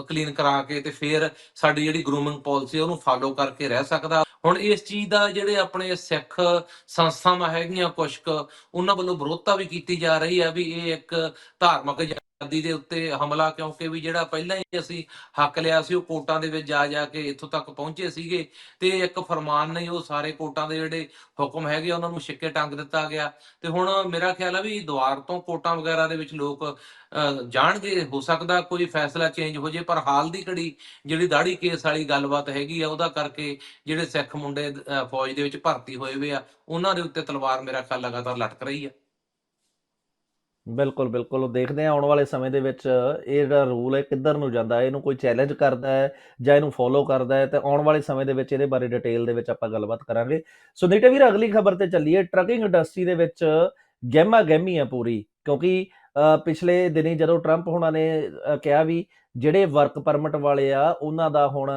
ਕਲੀਨ ਕਰਾ ਕੇ ਤੇ ਫਿਰ ਸਾਡੀ ਜਿਹੜੀ ਗਰੂਮਿੰਗ ਪਾਲਿਸੀ ਉਹਨੂੰ ਫਾਲੋ ਕਰਕੇ ਰਹਿ ਸਕਦਾ ਹੁਣ ਇਸ ਚੀਜ਼ ਦਾ ਜਿਹੜੇ ਆਪਣੇ ਸਿੱਖ ਸੰਸਥਾਵਾਂ ਹੈਗੀਆਂ ਕੁਝ ਕੁ ਉਹਨਾਂ ਵੱਲੋਂ ਵਿਰੋਧਤਾ ਵੀ ਕੀਤੀ ਜਾ ਰਹੀ ਹੈ ਵੀ ਇਹ ਇੱਕ ਧਾਰਮਿਕ ਆਜ਼ਾਦੀ ਦੇ ਉੱਤੇ ਹਮਲਾ ਕਿਉਂਕਿ ਵੀ ਜਿਹੜਾ ਪਹਿਲਾਂ ਹੀ ਅਸੀਂ ਹੱਕ ਲਿਆ ਸੀ ਉਹ ਕੋਰਟਾਂ ਦੇ ਵਿੱਚ ਜਾ ਜਾ ਕੇ ਇੱਥੋਂ ਤੱਕ ਪਹੁੰਚੇ ਸੀਗੇ ਤੇ ਇੱਕ ਫਰਮਾਨ ਨਹੀਂ ਉਹ ਸਾਰੇ ਕੋਰਟਾਂ ਦੇ ਜਿਹੜੇ ਹੁਕਮ ਹੈਗੇ ਉਹਨਾਂ ਨੂੰ ਛਿੱਕੇ ਟੰਗ ਦਿੱਤਾ ਗਿਆ। ਤੇ ਹੁਣ ਮੇਰਾ ਖਿਆਲ ਆ ਵੀ ਦੁਆਰ ਤੋਂ ਕੋਟਾਂ ਵਗੈਰਾ ਦੇ ਵਿੱਚ ਲੋਕ ਅਹ, ਜਾਣਗੇ ਹੋ ਸਕਦਾ ਕੋਈ ਫੈਸਲਾ ਚੇਂਜ ਹੋ ਜੇ ਪਰ ਹਾਲ ਦੀ ਘੜੀ ਜਿਹੜੀ ਦਾੜੀ ਕੇਸ ਵਾਲੀ ਗੱਲਬਾਤ ਹੈਗੀ ਆ ਉਹਦਾ ਕਰਕੇ ਜਿਹੜੇ ਸਿੱਖ ਮੁੰਡੇ ਫੌਜ ਦੇ ਵਿੱਚ ਭਰਤੀ ਹੋਏ ਹੋਏ ਆ ਉਹਨਾਂ ਦੇ ਉੱਤੇ ਤਲਵਾਰ ਮੇਰਾ ਖਿਆਲ ਲਗਾਤਾਰ ਲਟਕ ਰਹੀ ਆ। ਬਿਲਕੁਲ ਬਿਲਕੁਲ। ਉਹ ਦੇਖਦੇ ਆ ਆਉਣ ਵਾਲੇ ਸਮੇਂ ਦੇ ਵਿੱਚ ਇਹ ਜਿਹੜਾ ਰੂਲ ਹੈ ਕਿੱਧਰ ਨੂੰ ਜਾਂਦਾ ਹੈ, ਇਹਨੂੰ ਕੋਈ ਚੈਲੰਜ ਕਰਦਾ ਹੈ ਜਾਂ ਇਹਨੂੰ ਫੋਲੋ ਕਰਦਾ ਹੈ, ਤੇ ਆਉਣ ਵਾਲੇ ਸਮੇਂ ਦੇ ਵਿੱਚ ਇਹਦੇ ਬਾਰੇ ਡਿਟੇਲ ਦੇ ਵਿੱਚ ਆਪਾਂ ਗੱਲਬਾਤ ਕਰਾਂਗੇ। ਸੋ ਨੀਟੇ ਵੀਰ, ਅਗਲੀ ਖਬਰ ਤੇ ਚੱਲੀਏ। ਟਰੱਕਿੰਗ ਇੰਡਸਟਰੀ ਦੇ ਵਿੱਚ ਗਹਿਮਾ ਗਹਿਮੀ ਆ ਪੂਰੀ, ਕਿਉਂਕਿ ਪਿਛਲੇ ਦਿਨੀ ਜਦੋਂ ਟਰੰਪ ਹੁਣਾਂ ਨੇ ਕਿਹਾ ਵੀ ਜਿਹੜੇ ਵਰਕ ਪਰਮਿਟ ਵਾਲੇ ਆ, ਉਹਨਾਂ ਦਾ ਹੁਣ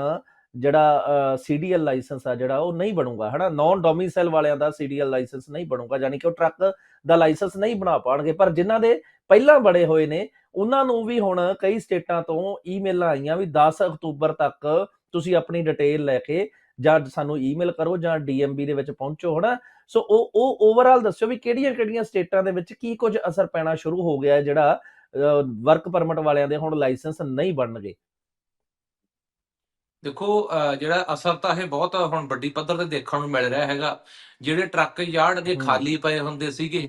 ਜਿਹੜਾ ਸੀਡੀਐਲ ਲਾਇਸੈਂਸ ਆ ਜਿਹੜਾ, ਉਹ ਨਹੀਂ ਬਣੂਗਾ, ਹਨਾ? ਨਾਨ ਡੋਮਿਸਾਈਲ ਵਾਲਿਆਂ ਦਾ ਸੀਡੀਐਲ ਲਾਇਸੈਂਸ ਨਹੀਂ ਬਣੂਗਾ, ਯਾਨੀ ਕਿ ਉਹ ਟਰੱਕ ਦਾ ਲਾਇਸੈਂਸ ਨਹੀਂ ਬਣਾ ਪਾਣਗੇ। ਪਰ ਜਿਨ੍ਹਾਂ ਦੇ ਪਹਿਲਾਂ ਬੜੇ ਹੋਏ ਨੇ, ਉਹਨਾਂ ਨੂੰ ਵੀ ਹੁਣ ਕਈ ਸਟੇਟਾਂ ਤੋਂ ਈਮੇਲਾਂ ਆਈਆਂ ਵੀ 10 ਅਕਤੂਬਰ ਤੱਕ ਤੁਸੀਂ ਆਪਣੀ ਡਿਟੇਲ ਲੈ ਕੇ ਜਾਂ ਸਾਨੂੰ ਈਮੇਲ ਕਰੋ ਜਾਂ ਡੀਐਮਬੀ ਦੇ ਵਿੱਚ ਪਹੁੰਚੋ, ਹਨਾ? ਸੋ ਉਹ ਉਹ ਓਵਰਆਲ ਦੱਸਿਓ ਵੀ ਕਿਹੜੀਆਂ ਕਿਹੜੀਆਂ ਸਟੇਟਾਂ ਦੇ ਵਿੱਚ ਕੀ ਕੁਝ ਅਸਰ ਪੈਣਾ ਸ਼ੁਰੂ ਹੋ ਗਿਆ ਹੈ ਜਿਹੜਾ ਵਰਕ ਪਰਮਿਟ ਵਾਲਿਆਂ ਦੇ ਹੁਣ ਲਾਇਸੈਂਸ ਨਹੀਂ ਬਣਨਗੇ। ਦੇਖੋ ਜਿਹੜਾ ਅਸਰ ਤਾਂ ਇਹ ਬਹੁਤ ਹੁਣ ਵੱਡੀ ਪੱਧਰ ਤੇ ਦੇਖਣ ਨੂੰ ਮਿਲ ਰਿਹਾ ਹੈਗਾ ਜਿਹੜੇ ਟਰੱਕ ਯਾਰਡ ਦੇ ਹਮ। ਖਾਲੀ ਪਏ ਹੁੰਦੇ ਸੀਗੇ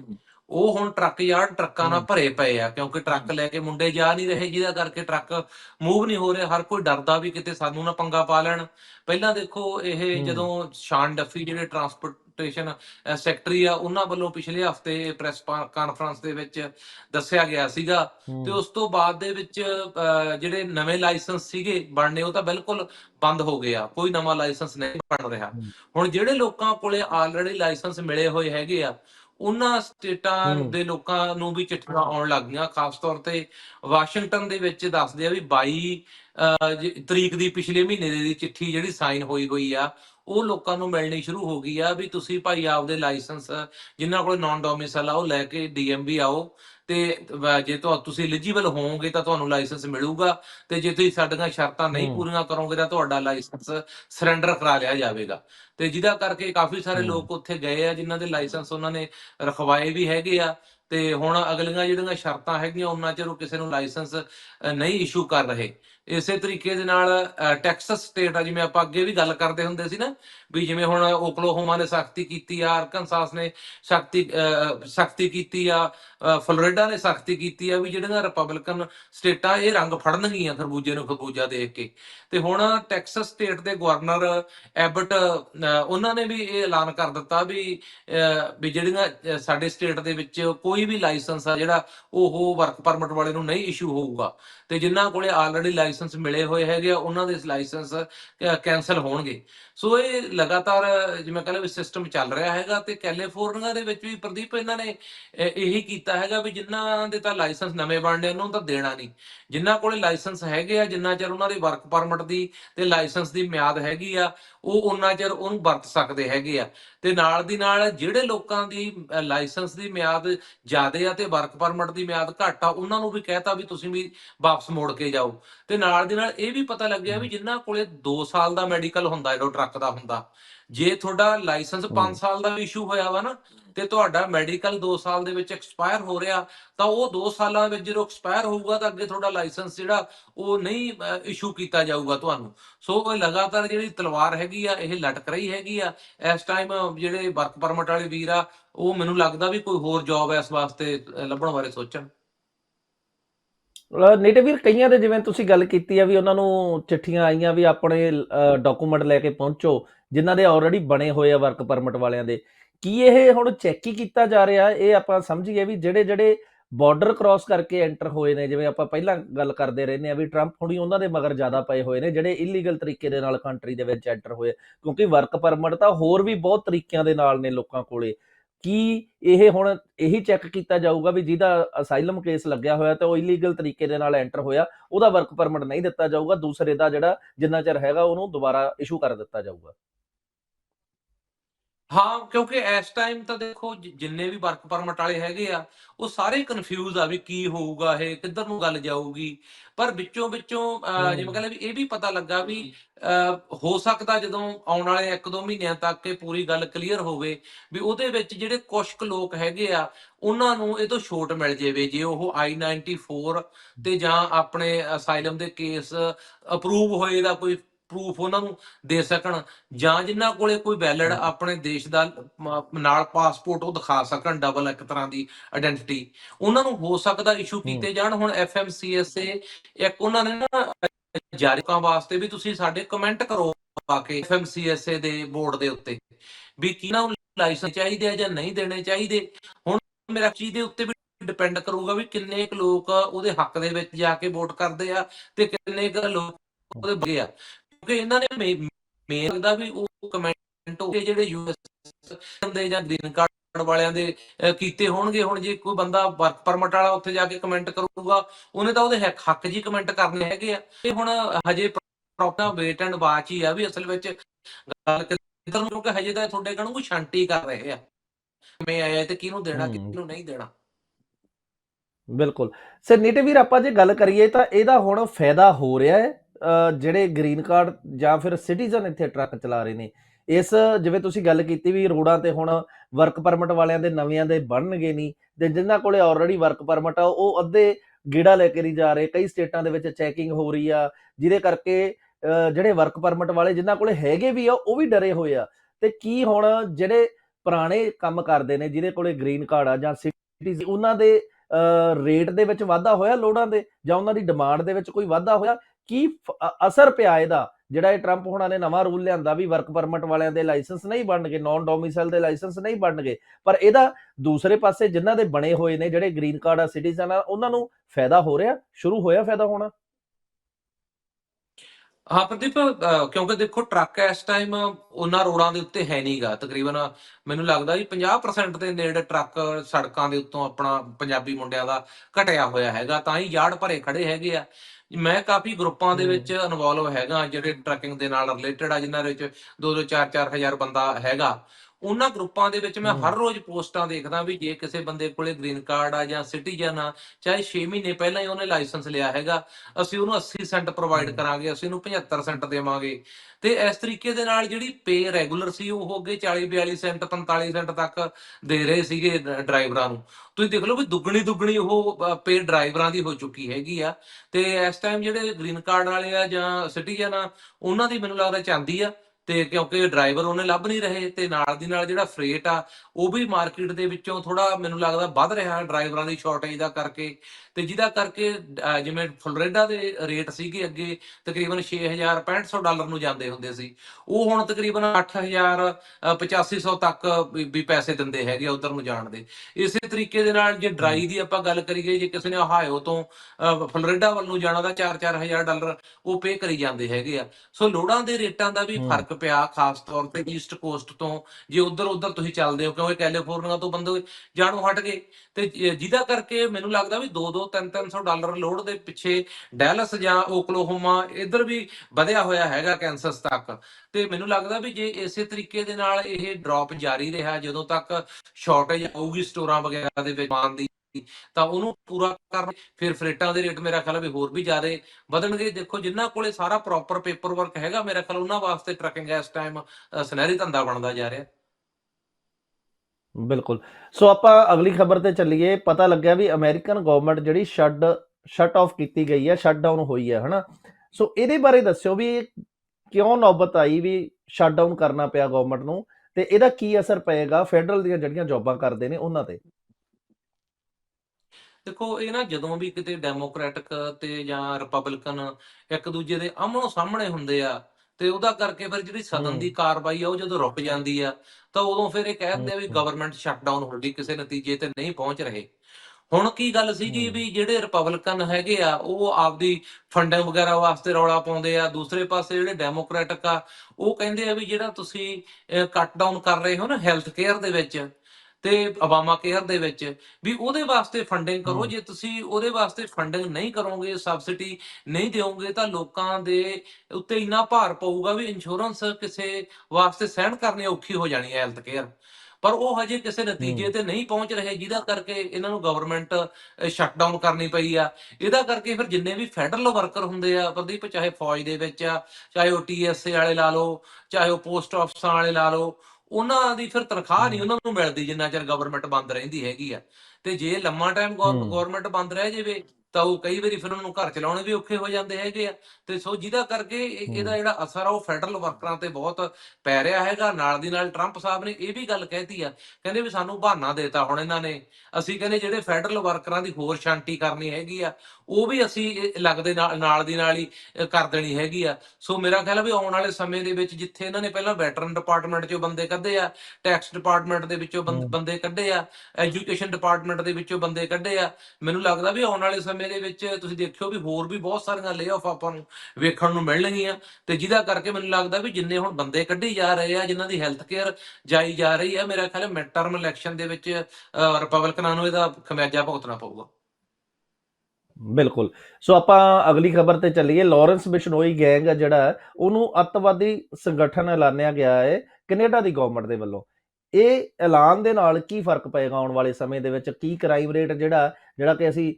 ਉਹ ਹੁਣ ਟਰੱਕ ਯਾਰਡ ਟਰੱਕਾਂ ਨਾਲ। ਭਰੇ ਪਏ ਆ ਕਿਉਂਕਿ ਟਰੱਕ ਲੈ ਕੇ ਮੁੰਡੇ ਜਾ ਨਹੀਂ ਰਹੇ ਜਿਹਦਾ ਕਰਕੇ ਟਰੱਕ ਮੂਵ ਨਹੀਂ ਹੋ ਰਹੇ ਹਰ ਕੋਈ ਡਰਦਾ ਵੀ ਕਿਤੇ ਸਾਨੂੰ ਨਾ ਪੰਗਾ ਪਾ ਲੈਣ ਪਹਿਲਾਂ ਦੇਖੋ ਇਹ। ਜਦੋਂ ਸ਼ਾਨ ਡੱਫੀ ਜਿਹੜੇ ਟਰਾਂਸਪੋਰਟੇਸ਼ਨ ਸੈਕਟਰੀ ਆ ਉਹਨਾਂ ਵੱਲੋਂ ਪਿਛਲੇ ਹਫ਼ਤੇ ਪ੍ਰੈਸ ਕਾਨਫਰੰਸ ਦੇ ਵਿੱਚ ਦੱਸਿਆ ਗਿਆ ਸੀਗਾ। ਤੇ ਉਸ ਤੋਂ ਬਾਅਦ ਦੇ ਵਿੱਚ ਜਿਹੜੇ ਨਵੇਂ ਲਾਇਸੈਂਸ ਸੀਗੇ ਬਣਨੇ ਉਹ ਤਾਂ ਬਿਲਕੁਲ ਬੰਦ ਹੋ ਗਏ ਆ। ਕੋਈ ਨਵਾਂ ਲਾਇਸੈਂਸ ਨਹੀਂ ਬਣ ਰਿਹਾ। ਹੁਣ ਜਿਹੜੇ ਲੋਕਾਂ ਕੋਲੇ ਆਲਰੇਡੀ ਲਾਇਸੈਂਸ ਮਿਲੇ ਹੋਏ ਹੈਗੇ ਆ ਉਹਨਾਂ ਸਟੇਟਾਂ। ਦੇ ਲੋਕਾਂ ਨੂੰ ਵੀ ਚਿੱਠੀਆਂ ਆਉਣ ਲੱਗ ਗਈਆਂ ਖਾਸ ਤੌਰ ਤੇ ਵਾਸ਼ਿੰਗਟਨ ਦੇ ਵਿੱਚ ਦੱਸਦੇ ਆ ਵੀ 22 ਅਹ, ਜ- ਤਰੀਕ ਦੀ ਪਿਛਲੇ ਮਹੀਨੇ ਦੀ ਚਿੱਠੀ ਜਿਹੜੀ ਸਾਈਨ ਹੋਈ ਹੋਈ ਆ ਉਹ ਲੋਕਾਂ ਨੂੰ ਮਿਲਣੀ ਸ਼ੁਰੂ ਹੋ ਗਈ ਆ ਵੀ ਤੁਸੀਂ ਭਾਈ ਆਪਦੇ ਲਾਇਸੈਂਸ ਜਿਨ੍ਹਾਂ ਕੋਲ ਨਾਨ ਡੋਮਿਸਾਈਲ ਆ ਉਹ ਲੈ ਕੇ ਡੀਐਮਵੀ ਆਓ ਤੇ ਜੇ ਤੁਸੀਂ ਐਲੀਜੀਬਲ ਹੋਵੋਗੇ ਤਾਂ ਤੁਹਾਨੂੰ ਲਾਇਸੈਂਸ ਮਿਲੂਗਾ ਤੇ ਜੇ ਤੁਸੀਂ ਸਾਡੀਆਂ ਸ਼ਰਤਾਂ ਨਹੀਂ। ਪੂਰੀਆਂ ਕਰੋਗੇ ਤਾਂ ਤੁਹਾਡਾ ਲਾਇਸੈਂਸ ਸਰੈਂਡਰ ਕਰਾ ਲਿਆ ਜਾਵੇਗਾ ਤੇ ਜਿਹਦਾ ਕਰਕੇ ਕਾਫੀ ਸਾਰੇ। ਲੋਕ ਉੱਥੇ ਗਏ ਆ ਜਿਨ੍ਹਾਂ ਦੇ ਲਾਇਸੈਂਸ ਉਹਨਾਂ ਨੇ ਰਖਵਾਏ ਵੀ ਹੈਗੇ ਆ ਤੇ ਹੁਣ ਅਗਲੀਆਂ ਜਿਹੜੀਆਂ ਸ਼ਰਤਾਂ ਹੈਗੀਆਂ ਉਹਨਾਂ ਚਿਰ ਉਹ ਕਿਸੇ ਨੂੰ ਲਾਇਸੈਂਸ ਨਹੀਂ ਇਸ਼ੂ ਕਰ ਰਹੇ ਇਸੇ ਤਰੀਕੇ ਦੇ ਨਾਲ ਅ, ਟੈਕਸਸ ਸਟੇਟ ਆ ਜਿਵੇਂ ਆਪਾਂ ਅੱਗੇ ਵੀ ਗੱਲ ਕਰਦੇ ਹੁੰਦੇ ਸੀ ਨਾ ਵੀ ਜਿਵੇਂ ਹੁਣ ਓਕਲੋਹੋਮਾ ਨੇ ਸਖਤੀ ਕੀਤੀ ਆ ਅਰਕਨਸਾਸ ਨੇ ਸਖਤੀ ਸਖਤੀ ਕੀਤੀ ਆ ਫਲੋਰੀਡਾ ਨੇ ਸਖਤੀ ਕੀਤੀ ਆ ਵੀ ਜਿਹੜੀਆਂ ਰਿਪਬਲਿਕਨ ਸਟੇਟਾਂ ਇਹ ਰੰਗ ਫੜਨਗੀਆਂ ਖਰਬੂਜੇ ਨੂੰ ਖਰਬੂਜਾ ਦੇਖ ਕੇ। ਤੇ ਹੁਣ ਟੈਕਸਸ ਸਟੇਟ ਦੇ ਗਵਰਨਰ ਐਬਟ ਉਹਨਾਂ ਨੇ ਵੀ ਇਹ ਐਲਾਨ ਕਰ ਦਿੱਤਾ ਵੀ ਅ, ਵੀ ਜਿਹੜੀਆਂ ਸਾਡੇ ਸਟੇਟ ਦੇ ਵਿੱਚ ਕੋਈ ਵੀ ਲਾਇਸੈਂਸ ਆ ਜਿਹੜਾ ਉਹ ਵਰਕ ਪਰਮਿਟ ਵਾਲੇ ਨੂੰ ਨਹੀਂ ਇਸ਼ੂ ਹੋਊਗਾ। ਤੇ ਜਿਨ੍ਹਾਂ ਕੋਲੇ ਆਲਰੇਡੀ ਲਾਇਸੈਂਸ ਮਿਲੇ ਹੋਏ ਹੈਗੇ ਆ, ਉਹਨਾਂ ਦੇ ਲਾਇਸੈਂਸ ਕੈਨਸਲ ਹੋਣਗੇ। ਸੋ ਇਹ ਲਗਾਤਾਰ ਜਿਵੇਂ ਕਹਿੰਦੇ ਸਿਸਟਮ ਚੱਲ ਰਿਹਾ ਹੈਗਾ ਤੇ ਕੈਲੀਫੋਰਨੀਆ ਦੇ ਵਿੱਚ ਵੀ ਪ੍ਰਦੀਪ ਇਹਨਾਂ ਨੇ ਇਹੀ ਕੀਤਾ ਹੈਗਾ ਵੀ ਜਿਨ੍ਹਾਂ ਦੇ ਤਾਂ ਲਾਇਸੈਂਸ ਨਵੇਂ ਬਣਨੇ ਉਹਨਾਂ ਨੂੰ ਤਾਂ ਦੇਣਾ ਨਹੀਂ। ਜਿਨ੍ਹਾਂ ਕੋਲੇ ਲਾਇਸੈਂਸ ਹੈਗੇ ਆ, ਜਿੰਨਾ ਚਿਰ ਉਹਨਾਂ ਦੇ ਵਰਕ ਪਰਮਿਟ ਦੀ ਤੇ ਲਾਇਸੈਂਸ ਦੀ ਮਿਆਦ ਹੈਗੀ ਆ, ਉਹ ਉਹਨਾਂ ਚਿਰ ਉਹਨੂੰ ਵਰਤ ਸਕਦੇ ਹੈਗੇ ਆ। ਤੇ ਨਾਲ ਦੀ ਨਾਲ ਜਿਹੜੇ ਲੋਕਾਂ ਦੀ ਲਾਇਸੈਂਸ ਦੀ ਮਿਆਦ ਜ਼ਿਆਦੇ ਆ ਤੇ ਵਰਕ ਪਰਮਿਟ ਦੀ ਮਿਆਦ ਘੱਟ ਆ, ਉਹਨਾਂ ਨੂੰ ਵੀ ਕਹਿਤਾ ਵੀ ਤੁਸੀਂ ਵੀ ਵਾਪਸ ਮੋੜ ਕੇ ਜਾਓ। ਤੇ ਨਾਲ ਦੀ ਨਾਲ ਇਹ ਵੀ ਪਤਾ ਲੱਗਿਆ ਵੀ ਜਿਨ੍ਹਾਂ ਕੋਲੇ 2 ਸਾਲ ਦਾ ਮੈਡੀਕਲ ਹੁੰਦਾ ਜਿਹੜਾ ਟਰੱਕ ਦਾ ਹੁੰਦਾ ਜੇ ਤੁਹਾਡਾ ਲਾਇਸੈਂਸ 5 ਸਾਲ ਦਾ ਇਸ਼ੂ ਹੋਇਆ ਵਾ ਨਾ ਤੇ ਤੁਹਾਡਾ ਮੈਡੀਕਲ 2 ਸਾਲ ਦੇ ਵਿੱਚ ਐਕਸਪਾਇਰ ਹੋ ਰਿਹਾ ਤਾਂ ਉਹ 2 ਸਾਲਾਂ ਵਿੱਚ ਜਦੋਂ ਐਕਸਪਾਇਰ ਹੋਊਗਾ ਤਾਂ ਅੱਗੇ ਤੁਹਾਡਾ ਲਾਇਸੈਂਸ ਜਿਹੜਾ ਉਹ ਨਹੀਂ ਇਸ਼ੂ ਕੀਤਾ ਜਾਊਗਾ ਤੁਹਾਨੂੰ। ਸੋ ਇਹ ਲਗਾਤਾਰ ਜਿਹੜੀ ਤਲਵਾਰ ਹੈਗੀ ਆ ਇਹ ਲਟਕ ਰਹੀ ਹੈਗੀ ਆ। ਇਸ ਟਾਈਮ ਜਿਹੜੇ ਵਰਕ ਪਰਮਿਟ ਵਾਲੇ ਵੀਰ ਆ ਉਹ ਮੈਨੂੰ ਲੱਗਦਾ ਵੀ ਕੋਈ ਹੋਰ ਜੌਬ ਇਸ ਵਾਸਤੇ ਲੱਭਣ ਬਾਰੇ ਸੋਚਣ। ਨੇਟੇ ਵੀਰ, ਕਈਆਂ ਦੇ ਜਿਵੇਂ ਤੁਸੀਂ ਗੱਲ ਕੀਤੀ ਆ ਵੀ ਉਹਨਾਂ ਨੂੰ ਚਿੱਠੀਆਂ ਆਈਆਂ ਵੀ ਆਪਣੇ ਡਾਕੂਮੈਂਟ ਲੈ ਕੇ ਪਹੁੰਚੋ, ਜਿਨ੍ਹਾਂ ਦੇ ਆਲਰੇਡੀ ਬਣੇ ਹੋਏ ਆ ਵਰਕ ਪਰਮਿਟ ਵਾਲਿਆਂ ਦੇ। ਕੀ ਇਹ ਹੁਣ ਚੈੱਕ ਹੀ ਕੀਤਾ ਜਾ ਰਿਹਾ? ਇਹ ਆਪਾਂ ਸਮਝੀਏ ਵੀ ਜਿਹੜੇ ਜਿਹੜੇ ਬਾਰਡਰ ਕ੍ਰਾਸ ਕਰਕੇ ਐਂਟਰ ਹੋਏ ਨੇ, ਜਿਵੇਂ ਆਪਾਂ ਪਹਿਲਾਂ ਗੱਲ ਕਰਦੇ ਰਹਿੰਦੇ ਆ ਵੀ ਟਰੰਪ ਹੁਣੀ ਉਹਨਾਂ ਦੇ ਮਗਰ ਜ਼ਿਆਦਾ ਪਏ ਹੋਏ ਨੇ, ਜਿਹੜੇ ਇਲੀਗਲ ਤਰੀਕੇ ਦੇ ਨਾਲ ਕੰਟਰੀ ਦੇ ਵਿੱਚ ਐਂਟਰ ਹੋਏ ਕਿਉਂਕਿ ਵਰਕ ਪਰਮਿਟ ਤਾਂ ਹੋਰ ਵੀ ਬਹੁਤ ਤਰੀਕਿਆਂ ਦੇ ਨਾਲ ਨੇ ਲੋਕਾਂ ਕੋਲੇ। ਕੀ ਇਹ ਹੁਣ ਇਹੀ ਚੈੱਕ ਕੀਤਾ ਜਾਊਗਾ ਵੀ ਜਿਹਦਾ ਅਸਾਈਲਮ ਕੇਸ ਲੱਗਿਆ ਹੋਇਆ ਤੇ ਉਹ ਇਲੀਗਲ ਤਰੀਕੇ ਦੇ ਨਾਲ ਐਂਟਰ ਹੋਇਆ, ਉਹਦਾ ਵਰਕ ਪਰਮਿਟ ਨਹੀਂ ਦਿੱਤਾ ਜਾਊਗਾ, ਦੂਸਰੇ ਦਾ ਜਿਹੜਾ ਜਿੰਨਾ ਚਿਰ ਹੈਗਾ ਉਹਨੂੰ ਦੁਬਾਰਾ ਇਸ਼ੂ ਕਰ ਦਿੱਤਾ ਜਾਊਗਾ। ਹਾਂ ਕਿਉਂਕਿ ਇਸ ਟਾਈਮ ਤਾਂ ਦੇਖੋ ਜਿੰਨੇ ਵੀ ਵਰਕ ਪਰਮਿਟ ਵਾਲੇ ਹੈਗੇ ਆ ਉਹ ਸਾਰੇ ਕਨਫਿਊਜ਼ ਆ ਵੀ ਕੀ ਹੋਊਗਾ ਇਹ ਕਿੱਧਰ ਨੂੰ ਗੱਲ ਜਾਊਗੀ ਪਰ ਵਿੱਚੋਂ ਵਿੱਚੋਂ ਜਿਵੇਂ। ਕਹਿੰਦੇ ਵੀ ਇਹ ਵੀ ਪਤਾ ਲੱਗਾ ਵੀ ਹੋ ਸਕਦਾ ਜਦੋਂ ਆਉਣ ਵਾਲੇ 1-2 ਮਹੀਨਿਆਂ ਤੱਕ ਇਹ ਪੂਰੀ ਗੱਲ ਕਲੀਅਰ ਹੋਵੇ ਵੀ ਉਹਦੇ ਵਿੱਚ ਜਿਹੜੇ ਕੁਝ ਕੁ ਲੋਕ ਹੈਗੇ ਆ ਉਹਨਾਂ ਨੂੰ ਇਹ ਤੋਂ ਛੋਟ ਮਿਲ ਜਾਵੇ ਜੇ ਉਹ I-94 ਤੇ ਜਾਂ ਆਪਣੇ ਅਸਾਈਲਮ ਦੇ ਕੇਸ ਅਪਰੂਵ ਹੋਏ ਦਾ ਕੋਈ ਪ੍ਰੂਫ ਉਹਨਾਂ ਨੂੰ ਦੇ ਸਕਣ ਜਾਂ ਜਿਨ੍ਹਾਂ ਕੋਲੇ ਕੋਈ ਵੈਲਿਡ। ਆਪਣੇ ਦੇਸ਼ ਦਾ ਨਾਲ ਪਾਸਪੋਰਟ ਉਹ ਦਿਖਾ ਸਕਣ ਡਬਲ ਇੱਕ ਤਰ੍ਹਾਂ ਦੀ ਆਇਡੈਂਟੀਟੀ ਉਹਨਾਂ ਨੂੰ ਹੋ ਸਕਦਾ ਇਸ਼ੂ। ਕੀਤੇ ਜਾਣ ਹੁਣ ਐਫਐਮਸੀਐਸਏ ਇੱਕ ਉਹਨਾਂ ਨੇ ਨਾ ਜਾਰੀ ਕਰਨ ਵਾਸਤੇ ਵੀ ਤੁਸੀਂ ਸਾਡੇ ਕਮੈਂਟ ਕਰੋ ਆ ਕੇ ਐਫਐਮਸੀਐਸਏ ਦੇ ਬੋਰਡ ਦੇ ਉੱਤੇ ਵੀ ਕਿਹਨਾਂ ਨੂੰ ਲਾਇਸੈਂਸ ਚਾਹੀਦੇ ਆ ਜਾਂ ਨਹੀਂ ਦੇਣੇ ਚਾਹੀਦੇ ਹੁਣ ਮੇਰਾ ਚੀਜ਼ ਦੇ ਉੱਤੇ ਵੀ ਡਿਪੈਂਡ ਕਰੂਗਾ ਵੀ ਕਿੰਨੇ ਕੁ ਲੋਕ ਉਹਦੇ ਹੱਕ ਦੇ ਵਿੱਚ ਜਾ ਕੇ ਵੋਟ ਕਰਦੇ ਆ ਤੇ ਕਿੰਨੇ ਕੁ ਲੋਕ ਉਹਦੇ ਬਗੇ ਆ ਕਿਉਂਕਿ ਇਹਨਾਂ ਨੇ ਮੇਨ ਲੱਗਦਾ ਵੀ ਉਹ ਕਮੈਂਟ ਹੋ ਜਿਹੜੇ ਯੂਐਸ ਦੇ ਜਾਂ ਗ੍ਰੀਨ ਕਾਰਡ ਵਾਲਿਆਂ ਦੇ ਕੀਤੇ ਹੋਣਗੇ। ਹੁਣ ਜੇ ਕੋਈ ਬੰਦਾ ਵਰਕ ਪਰਮਿਟ ਵਾਲਾ ਉੱਥੇ ਜਾ ਕੇ ਕਮੈਂਟ ਕਰੂਗਾ ਉਹਨੇ ਤਾਂ ਉਹਦੇ ਹੱਕ ਜੀ ਕਮੈਂਟ ਕਰਨੇ ਹੈਗੇ ਆ। ਇਹ ਹੁਣ ਹਜੇ ਪ੍ਰੋਪਰ ਵੇਟ ਐਂਡ ਵਾਚ ਹੀ ਆ ਵੀ ਅਸਲ ਵਿੱਚ ਗੱਲ ਕਿੱਧਰ ਨੂੰ ਕਿਉਂਕਿ ਹਜੇ ਤਾਂ ਤੁਹਾਡੇ ਕੋਈ ਸ਼ਾਂਤੀ ਕਰ ਰਹੇ ਆ। ਕਿਵੇਂ ਆਇਆ ਤੇ ਕਿਹਨੂੰ ਦੇਣਾ। ਕਿਹਨੂੰ ਨਹੀਂ ਦੇਣਾ। ਬਿਲਕੁਲ। ਸਰ ਨੀਟੇ ਵੀਰ ਆਪਾਂ ਜੇ ਗੱਲ ਕਰੀਏ ਤਾਂ ਇਹਦਾ ਹੁਣ ਫਾਇਦਾ ਹੋ ਰਿਹਾ ਹੈ। ਜਿਹੜੇ ਗ੍ਰੀਨ ਕਾਰਡ ਜਾਂ ਫਿਰ ਸਿਟੀਜ਼ਨ ਇੱਥੇ ਟਰੱਕ ਚਲਾ ਰਹੇ ਨੇ, ਇਸ ਜਿਵੇਂ ਤੁਸੀਂ ਗੱਲ ਕੀਤੀ ਵੀ ਰੋਡਾਂ ਤੇ ਹੁਣ ਵਰਕ ਪਰਮਿਟ ਵਾਲਿਆਂ ਦੇ ਨਵਿਆਂ ਦੇ ਬਣਨਗੇ ਨਹੀਂ, ਤੇ ਜਿਨ੍ਹਾਂ ਕੋਲੇ ਆਲਰੇਡੀ ਵਰਕ ਪਰਮਿਟ ਆ, ਉਹ ਅੱਧੇ ਗੇੜਾ ਲੈ ਕੇ ਨਹੀਂ ਜਾ ਰਹੇ, ਕਈ ਸਟੇਟਾਂ ਦੇ ਵਿੱਚ ਚੈਕਿੰਗ ਹੋ ਰਹੀ ਆ, ਜਿਹਦੇ ਕਰਕੇ ਜਿਹੜੇ ਵਰਕ ਪਰਮਿਟ ਵਾਲੇ ਜਿਨ੍ਹਾਂ ਕੋਲੇ ਹੈਗੇ ਵੀ ਆ, ਉਹ ਵੀ ਡਰੇ ਹੋਏ ਆ, ਤੇ ਕੀ ਹੁਣ ਜਿਹੜੇ ਪੁਰਾਣੇ ਕੰਮ ਕਰਦੇ ਨੇ, ਜਿਹਦੇ ਕੋਲੇ ਗ੍ਰੀਨ ਕਾਰਡ ਆ ਜਾਂ ਸਿਟੀਜ਼ ਉਹਨਾਂ ਦੇ ਰੇਟ ਦੇ ਵਿੱਚ ਵਾਧਾ ਹੋਇਆ ਲੋੜਾਂ ਦੇ, ਜਾਂ ਉਹਨਾਂ ਦੀ ਡਿਮਾਂਡ ਦੇ ਵਿੱਚ ਕੋਈ ਵਾਧਾ ਹੋਇਆ ਕੀ ਅਸਰ ਪਿਆ ਇਹਦਾ? ਜਿਹੜਾ ਇਹ ਟਰੰਪ ਹੁਣਾਂ ਨੇ ਨਵਾਂ ਰੂਲ ਲਿਆਂਦਾ ਵੀ ਵਰਕ ਪਰਮਿਟ ਵਾਲਿਆਂ ਦੇ ਲਾਇਸੈਂਸ ਨਹੀਂ ਬਣਨਗੇ ਨਾਨ ਡੋਮਿਸਾਈਲ ਦੇ ਲਾਇਸੈਂਸ ਨਹੀਂ ਬਣਨਗੇ। ਪਰ ਇਹਦਾ ਦੂਸਰੇ ਪਾਸੇ ਜਿਨ੍ਹਾਂ ਦੇ ਬਣੇ ਹੋਏ ਨੇ, ਜਿਹੜੇ ਗ੍ਰੀਨ ਕਾਰਡ ਆ ਸਿਟੀਜ਼ਨ ਆ, ਉਹਨਾਂ ਨੂੰ ਫਾਇਦਾ ਹੋ ਰਿਹਾ? ਸ਼ੁਰੂ ਹੋਇਆ ਫਾਇਦਾ ਹੋਣਾ? ਹਾਂ, ਪ੍ਰਦੀਪ ਕਿਉਂਕਿ ਦੇਖੋ ਟਰੱਕ ਇਸ ਟਾਈਮ ਉਹਨਾਂ ਰੋਡਾਂ ਦੇ ਉੱਤੇ ਹੈ ਨਹੀਂਗਾ ਤਕਰੀਬਨ ਮੈਨੂੰ ਲੱਗਦਾ ਵੀ 50% ਦੇ ਨੇੜੇ ਟਰੱਕ ਸੜਕਾਂ ਦੇ ਉੱਤੋਂ ਆਪਣਾ ਪੰਜਾਬੀ ਮੁੰਡਿਆਂ ਦਾ ਘਟਿਆ ਹੋਇਆ ਹੈਗਾ, ਤਾਂ ਹੀ ਯਾਰਡ ਭਰੇ ਖੜੇ ਹੈਗੇ ਆ। ਮੈਂ ਕਾਫੀ ਗਰੁੱਪਾਂ ਦੇ। ਵਿੱਚ ਇਨਵੋਲਵ ਹੈਗਾ ਜਿਹੜੇ ਟਰੱਕਿੰਗ ਦੇ ਨਾਲ ਰਿਲੇਟਡ ਆ ਜਿਨ੍ਹਾਂ ਦੇ ਵਿੱਚ 2-2 4-4 ਹਜ਼ਾਰ ਬੰਦਾ ਹੈਗਾ ਉਹਨਾਂ ਗਰੁੱਪਾਂ ਦੇ ਵਿੱਚ ਮੈਂ। ਹਰ ਰੋਜ਼ ਪੋਸਟਾਂ ਦੇਖਦਾ ਵੀ ਜੇ ਕਿਸੇ ਬੰਦੇ ਕੋਲੇ ਗ੍ਰੀਨ ਕਾਰਡ ਆ ਜਾਂ ਸਿਟੀਜ਼ਨ ਆ ਚਾਹੇ 6 ਮਹੀਨੇ ਪਹਿਲਾਂ ਹੀ ਉਹਨੇ ਲਾਇਸੈਂਸ ਲਿਆ ਹੈਗਾ ਅਸੀਂ ਉਹਨੂੰ 80 ਸੈਂਟ ਪ੍ਰੋਵਾਈਡ। ਕਰਾਂਗੇ ਅਸੀਂ ਉਹਨੂੰ 75 ਸੈਂਟ ਦੇਵਾਂਗੇ ਤੇ ਇਸ ਤਰੀਕੇ ਦੇ ਨਾਲ ਜਿਹੜੀ ਪੇ ਰੈਗੂਲਰ ਸੀ ਉਹ ਅੱਗੇ 40 42 ਸੈਂਟ 45 ਸੈਂਟ ਤੱਕ ਦੇ ਰਹੇ ਸੀਗੇ ਡਰਾਈਵਰਾਂ ਨੂੰ ਤੁਸੀਂ ਦੇਖ ਲਓ ਵੀ ਦੁੱਗਣੀ ਦੁੱਗਣੀ ਉਹ ਪੇ ਡਰਾਈਵਰਾਂ ਦੀ ਹੋ ਚੁੱਕੀ ਹੈਗੀ ਆ ਤੇ ਇਸ ਟਾਈਮ ਜਿਹੜੇ ਗ੍ਰੀਨ ਕਾਰਡ ਵਾਲੇ ਆ ਜਾਂ ਸਿਟੀਜ਼ਨ ਆ ਉਹਨਾਂ ਦੀ ਮੈਨੂੰ ਲੱਗਦਾ ਚਾਂਦੀ ਆ ਤੇ ਕਿਉਂਕਿ ਡਰਾਈਵਰ ਉਹਨੇ ਲੱਭ ਨਹੀਂ ਰਹੇ ਤੇ ਨਾਲ ਦੀ ਨਾਲ ਜਿਹੜਾ ਫਰੇਟ ਆ ਉਹ ਵੀ ਮਾਰਕੀਟ ਦੇ ਵਿੱਚੋਂ ਥੋੜਾ ਮੈਨੂੰ ਲੱਗਦਾ ਵੱਧ ਰਿਹਾ ਡਰਾਈਵਰਾਂ ਦੀ ਸ਼ਾਰਟੇਜ ਦਾ ਕਰਕੇ ਤੇ ਜਿਹਦਾ ਕਰਕੇ ਜਿਵੇਂ ਫਲੋਰੀਡਾ ਦੇ ਰੇਟ ਸੀਗੇ ਅੱਗੇ ਤਕਰੀਬਨ 6000 6500 ਡਾਲਰ ਨੂੰ ਜਾਂਦੇ ਹੁੰਦੇ ਸੀ ਉਹ ਹੁਣ ਤਕਰੀਬਨ 8000 ਅ, 8500 ਤੱਕ ਵੀ ਪੈਸੇ ਦਿੰਦੇ ਹੈਗੇ ਉਧਰ ਨੂੰ ਜਾਣ ਦੇ। ਇਸੇ ਤਰੀਕੇ ਦੇ ਨਾਲ ਜੇ ਡਰਾਈ ਦੀ ਆਪਾਂ ਗੱਲ ਕਰੀਏ ਜੇ ਕਿਸੇ ਨੇ ਹਾਇਓ ਤੋਂ ਫਲੋਰੀਡਾ ਵੱਲ ਨੂੰ ਜਾਣਾ ਤਾਂ 4-4000 ਡਾਲਰ ਉਹ ਪੇ ਕਰੀ ਜਾਂਦੇ ਹੈਗੇ ਆ। ਸੋ ਲੋੜਾਂ ਦੇ ਰੇਟਾਂ ਦਾ ਵੀ ਹੂੰ। ਫ਼ਰਕ ਪਿਆ, ਖਾਸ ਤੌਰ ਤੇ ਈਸਟ ਕੋਸਟ ਤੋਂ। ਜੇ ਉਧਰ ਉਧਰ ਤੁਸੀਂ ਚੱਲਦੇ ਹੋ, ਕਿਉਂਕਿ ਕੈਲੀਫੋਰਨੀਆ ਤੋਂ ਬੰਦੇ ਜਾਣੋਂ ਹਟ ਗਏ। ਤੇ ਜਿਹਦਾ ਕਰਕੇ ਮੈਨੂੰ ਲੱਗਦਾ ਵੀ 2-2 3-300 ਡਾਲਰ ਲੋਡ ਦੇ ਪਿੱਛੇ ਡੈਲਸ ਜਾਂ ਓਕਲੋਹੋਮਾ ਇੱਧਰ ਵੀ ਵਧਿਆ ਹੋਇਆ ਹੈਗਾ ਕੈਂਸਸ ਤੱਕ। ਤੇ ਮੈਨੂੰ ਲੱਗਦਾ ਵੀ ਜੇ ਇਸੇ ਤਰੀਕੇ ਦੇ ਨਾਲ ਇਹ ਡ੍ਰੌਪ ਜਾਰੀ ਰਿਹਾ, ਜਦੋਂ ਤੱਕ ਸ਼ਾਰਟੇਜ ਆਊਗੀ ਸਟੋਰਾਂ ਵਗੈਰਾ ਦੇ ਵਿੱਚ ਮਾਨ ਦੀ। ਤਾਂ ਉਹਨੂੰ ਪੂਰਾ ਕਰਨ, ਫਿਰ ਫਰੇਟਾਂ ਦੇ ਰੇਟ ਮੇਰਾ ਖਿਆਲ ਵੀ ਹੋਰ ਵੀ ਜ਼ਿਆਦਾ ਵਧਣਗੇ। ਦੇਖੋ ਜਿਨ੍ਹਾਂ ਕੋਲੇ ਸਾਰਾ ਪ੍ਰੋਪਰ ਪੇਪਰ ਵਰਕ ਹੈਗਾ, ਮੇਰਾ ਖਿਆਲ ਉਹਨਾਂ ਵਾਸਤੇ ਟਰੱਕਿੰਗ ਇਸ ਟਾਈਮ ਸੁਨਹਿਰੀ ਧੰਦਾ ਬਣਦਾ ਜਾ ਰਿਹਾ। ਬਿਲਕੁਲ। ਸੋ ਆਪਾਂ ਅਗਲੀ ਖਬਰ ਤੇ ਚੱਲੀਏ। ਪਤਾ ਲੱਗਿਆ ਵੀ ਅਮਰੀਕਨ ਗਵਰਨਮੈਂਟ ਜਿਹੜੀ ਸ਼ਟ ਸ਼ਟ ਆਫ ਕੀਤੀ ਗਈ ਹੈ ਸ਼ਟ ਡਾਊਨ ਹੋਈ ਹੈ, ਹਨਾ? ਸੋ ਇਹਦੇ ਬਾਰੇ ਦੱਸਿਓ ਵੀ ਕਿਉਂ ਨੌਬਤ ਆਈ ਵੀ ਸ਼ਟ ਡਾਊਨ ਕਰਨਾ ਪਿਆ ਗਵਰਨਮੈਂਟ ਨੂੰ ਤੇ ਇਹਦਾ ਕੀ ਅਸਰ ਪਏਗਾ? ਫੈਡਰਲ ਦੀਆਂ ਜਿਹੜੀਆਂ ਜੌਬਾਂ ਕਰਦੇ ਨੇ ਉਹਨਾਂ ਤੇ। ਦੇਖੋ ਇਹ ਨਾ ਜਦੋਂ ਵੀ ਕਿਤੇ ਡੈਮੋਕ੍ਰੈਟਿਕ ਤੇ ਜਾਂ ਰਿਪਬਲਿਕਨ ਇੱਕ ਦੂਜੇ ਦੇ ਆਮੋ ਸਾਹਮਣੇ ਹੁੰਦੇ ਆ ਤੇ ਉਹਦਾ ਕਰਕੇ ਫਿਰ ਜਿਹੜੀ ਸਦਨ। ਦੀ ਕਾਰਵਾਈ ਆ ਉਹ ਜਦੋਂ ਰੁਕ ਜਾਂਦੀ ਆ ਤਾਂ ਉਦੋਂ ਫਿਰ ਇਹ ਕਹਿੰਦੇ ਆ ਵੀ। ਗਵਰਨਮੈਂਟ ਸ਼ਟਡਾਊਨ ਹੋ ਗਈ ਕਿਸੇ ਨਤੀਜੇ ਤੇ ਨਹੀਂ ਪਹੁੰਚ ਰਹੇ ਹੁਣ ਕੀ ਗੱਲ ਸੀਗੀ। ਵੀ ਜਿਹੜੇ ਰਿਪਬਲਿਕਨ ਹੈਗੇ ਆ ਉਹ ਆਪਦੀ ਫੰਡਿੰਗ ਵਗੈਰਾ ਵਾਸਤੇ ਰੌਲਾ ਪਾਉਂਦੇ ਆ ਦੂਸਰੇ ਪਾਸੇ ਜਿਹੜੇ ਡੈਮੋਕ੍ਰੈਟਿਕ ਆ ਉਹ ਕਹਿੰਦੇ ਆ ਵੀ ਜਿਹੜਾ ਤੁਸੀਂ ਕੱਟ ਡਾਊਨ ਕਰ ਰਹੇ ਹੋ ਨਾ ਹੈਲਥ ਕੇਅਰ ਦੇ ਵਿੱਚ ਤੇ ਅਬਾਮਾ ਕੇਅਰ ਦੇ ਵਿੱਚ ਵੀ ਉਹਦੇ ਵਾਸਤੇ ਫੰਡਿੰਗ ਕਰੋ। ਜੇ ਤੁਸੀਂ ਉਹਦੇ ਵਾਸਤੇ ਫੰਡਿੰਗ ਨਹੀਂ ਕਰੋਗੇ ਸਬਸਿਡੀ ਨਹੀਂ ਦਿਓਗੇ ਤਾਂ ਲੋਕਾਂ ਦੇ ਉੱਤੇ ਇੰਨਾ ਭਾਰ ਪਊਗਾ ਵੀ ਇੰਸ਼ੋਰੈਂਸ ਕਿਸੇ ਵਾਸਤੇ ਸਹਿਣ ਕਰਨੀ ਔਖੀ ਹੋ ਜਾਣੀ ਹੈ ਹੈਲਥ ਕੇਅਰ ਪਰ ਉਹ ਹਜੇ ਕਿਸੇ ਨਤੀਜੇ। ਤੇ ਨਹੀਂ ਪਹੁੰਚ ਰਹੇ ਜਿਹਦਾ ਕਰਕੇ ਇਹਨਾਂ ਨੂੰ ਗਵਰਨਮੈਂਟ ਸ਼ਟਡਾਊਨ ਕਰਨੀ ਪਈ ਆ ਇਹਦਾ ਕਰਕੇ ਫਿਰ ਜਿੰਨੇ ਵੀ ਫੈਡਰਲ ਵਰਕਰ ਹੁੰਦੇ ਆ ਪ੍ਰਦੀਪ ਚਾਹੇ ਫੌਜ ਦੇ ਵਿੱਚ ਆ ਚਾਹੇ ਉਹ ਟੀਐਸਏ ਵਾਲੇ ਲਾ ਲਓ ਚਾਹੇ ਉਹ ਪੋਸਟ ਆਫਿਸਾਂ ਵਾਲੇ ਲਾ ਲਓ ਉਹਨਾਂ ਦੀ ਫਿਰ ਤਨਖਾਹ ਨਹੀਂ। ਉਹਨਾਂ ਨੂੰ ਮਿਲਦੀ ਜਿੰਨਾ ਚਿਰ ਗਵਰਨਮੈਂਟ ਬੰਦ ਰਹਿੰਦੀ ਹੈਗੀ ਆ ਤੇ ਜੇ ਲੰਮਾ ਟਾਈਮ। ਗਵਰਨਮੈਂਟ ਬੰਦ ਰਹਿ ਜਾਵੇ ਤਾਂ ਉਹ ਕਈ ਵਾਰੀ ਫਿਰ ਉਹਨਾਂ ਨੂੰ ਘਰ ਚਲਾਉਣੇ ਵੀ ਔਖੇ ਹੋ ਜਾਂਦੇ ਹੈਗੇ ਆ ਤੇ ਸੋ ਜਿਹਦਾ ਕਰਕੇ। ਇਹਦਾ ਜਿਹੜਾ ਅਸਰ ਆ ਉਹ ਫੈਡਰਲ ਵਰਕਰਾਂ ਤੇ ਬਹੁਤ ਪੈ ਰਿਹਾ ਹੈਗਾ ਨਾਲ ਦੀ ਨਾਲ ਟਰੰਪ ਸਾਹਿਬ ਨੇ ਇਹ ਵੀ ਗੱਲ ਕਹਿਤੀ ਆ ਕਹਿੰਦੇ ਵੀ ਸਾਨੂੰ ਬਹਾਨਾ ਦੇਤਾ ਹੁਣ ਇਹਨਾਂ ਨੇ ਅਸੀਂ ਕਹਿੰਦੇ ਜਿਹੜੇ ਫੈਡਰਲ ਵਰਕਰਾਂ ਦੀ ਹੋਰ ਸ਼ਾਂਤੀ ਕਰਨੀ ਹੈਗੀ ਆ ਉਹ ਵੀ ਅਸੀਂ ਲੱਗਦੇ ਨਾਲ ਨਾਲ ਦੀ ਨਾਲ ਹੀ ਕਰ ਦੇਣੀ ਹੈਗੀ ਆ। ਸੋ ਮੇਰਾ ਖਿਆਲ ਆ ਵੀ ਆਉਣ ਵਾਲੇ ਸਮੇਂ ਦੇ ਵਿੱਚ ਜਿੱਥੇ ਇਹਨਾਂ ਨੇ ਪਹਿਲਾਂ ਵੈਟਰਨ ਡਿਪਾਰਟਮੈਂਟ ਚੋਂ ਬੰਦੇ ਕੱਢੇ ਆ ਟੈਕਸ ਡਿਪਾਰਟਮੈਂਟ ਦੇ ਵਿੱਚੋਂ ਬੰਦ- ਕੱਢੇ ਆ ਐਜੂਕੇਸ਼ਨ ਡਿਪਾਰਟਮੈਂਟ ਦੇ ਵਿੱਚੋਂ ਬੰਦੇ ਕੱਢੇ ਆ ਮੈਨੂੰ ਲੱਗਦਾ ਵੀ ਆਉਣ ਵਾਲੇ ਸਮੇਂ ਦੇ ਵਿੱਚ ਤੁਸੀਂ ਦੇਖਿਓ ਵੀ ਹੋਰ ਵੀ ਬਹੁਤ ਸਾਰੀਆਂ ਲੇਆਫ ਆਪਾਂ ਨੂੰ ਵੇਖਣ ਨੂੰ ਮਿਲਣਗੀਆਂ ਤੇ ਜਿਹਦਾ ਕਰਕੇ ਮੈਨੂੰ ਲੱਗਦਾ ਵੀ ਜਿੰਨੇ ਹੁਣ ਬੰਦੇ ਕੱਢੀ ਜਾ ਰਹੇ ਆ ਜਿਨ੍ਹਾਂ ਦੀ ਹੈਲਥ ਕੇਅਰ ਜਾਈ ਜਾ ਰਹੀ ਹੈ ਮੇਰਾ ਖਿਆਲ ਹੈ ਮਿਡ ਟਰਮ ਇਲੈਕਸ਼ਨ ਦੇ ਵਿੱਚ ਰਿਪਬਲਿਕਨਾਂ ਨੂੰ ਇਹਦਾ ਖਮਿਆਜਾ ਭੁਗਤਣਾ ਪਊਗਾ। ਬਿਲਕੁਲ। ਸੋ ਆਪਾਂ ਅਗਲੀ ਖਬਰ ਤੇ ਚੱਲੀਏ। ਲਾਰੈਂਸ ਬਿਸ਼ਨੋਈ ਗੈਂਗ ਆ ਜਿਹੜਾ, ਉਹਨੂੰ ਅੱਤਵਾਦੀ ਸੰਗਠਨ ਐਲਾਨਿਆ ਗਿਆ ਹੈ ਕੈਨੇਡਾ ਦੀ ਗਵਰਨਮੈਂਟ ਦੇ ਵੱਲੋਂ। ਇਹ ਐਲਾਨ ਦੇ ਨਾਲ ਕੀ ਫ਼ਰਕ ਪਏਗਾ ਆਉਣ ਵਾਲੇ ਸਮੇਂ ਦੇ ਵਿੱਚ? ਕੀ ਕ੍ਰਾਈਮ ਰੇਟ ਜਿਹੜਾ ਜਿਹੜਾ ਕਿ ਅਸੀਂ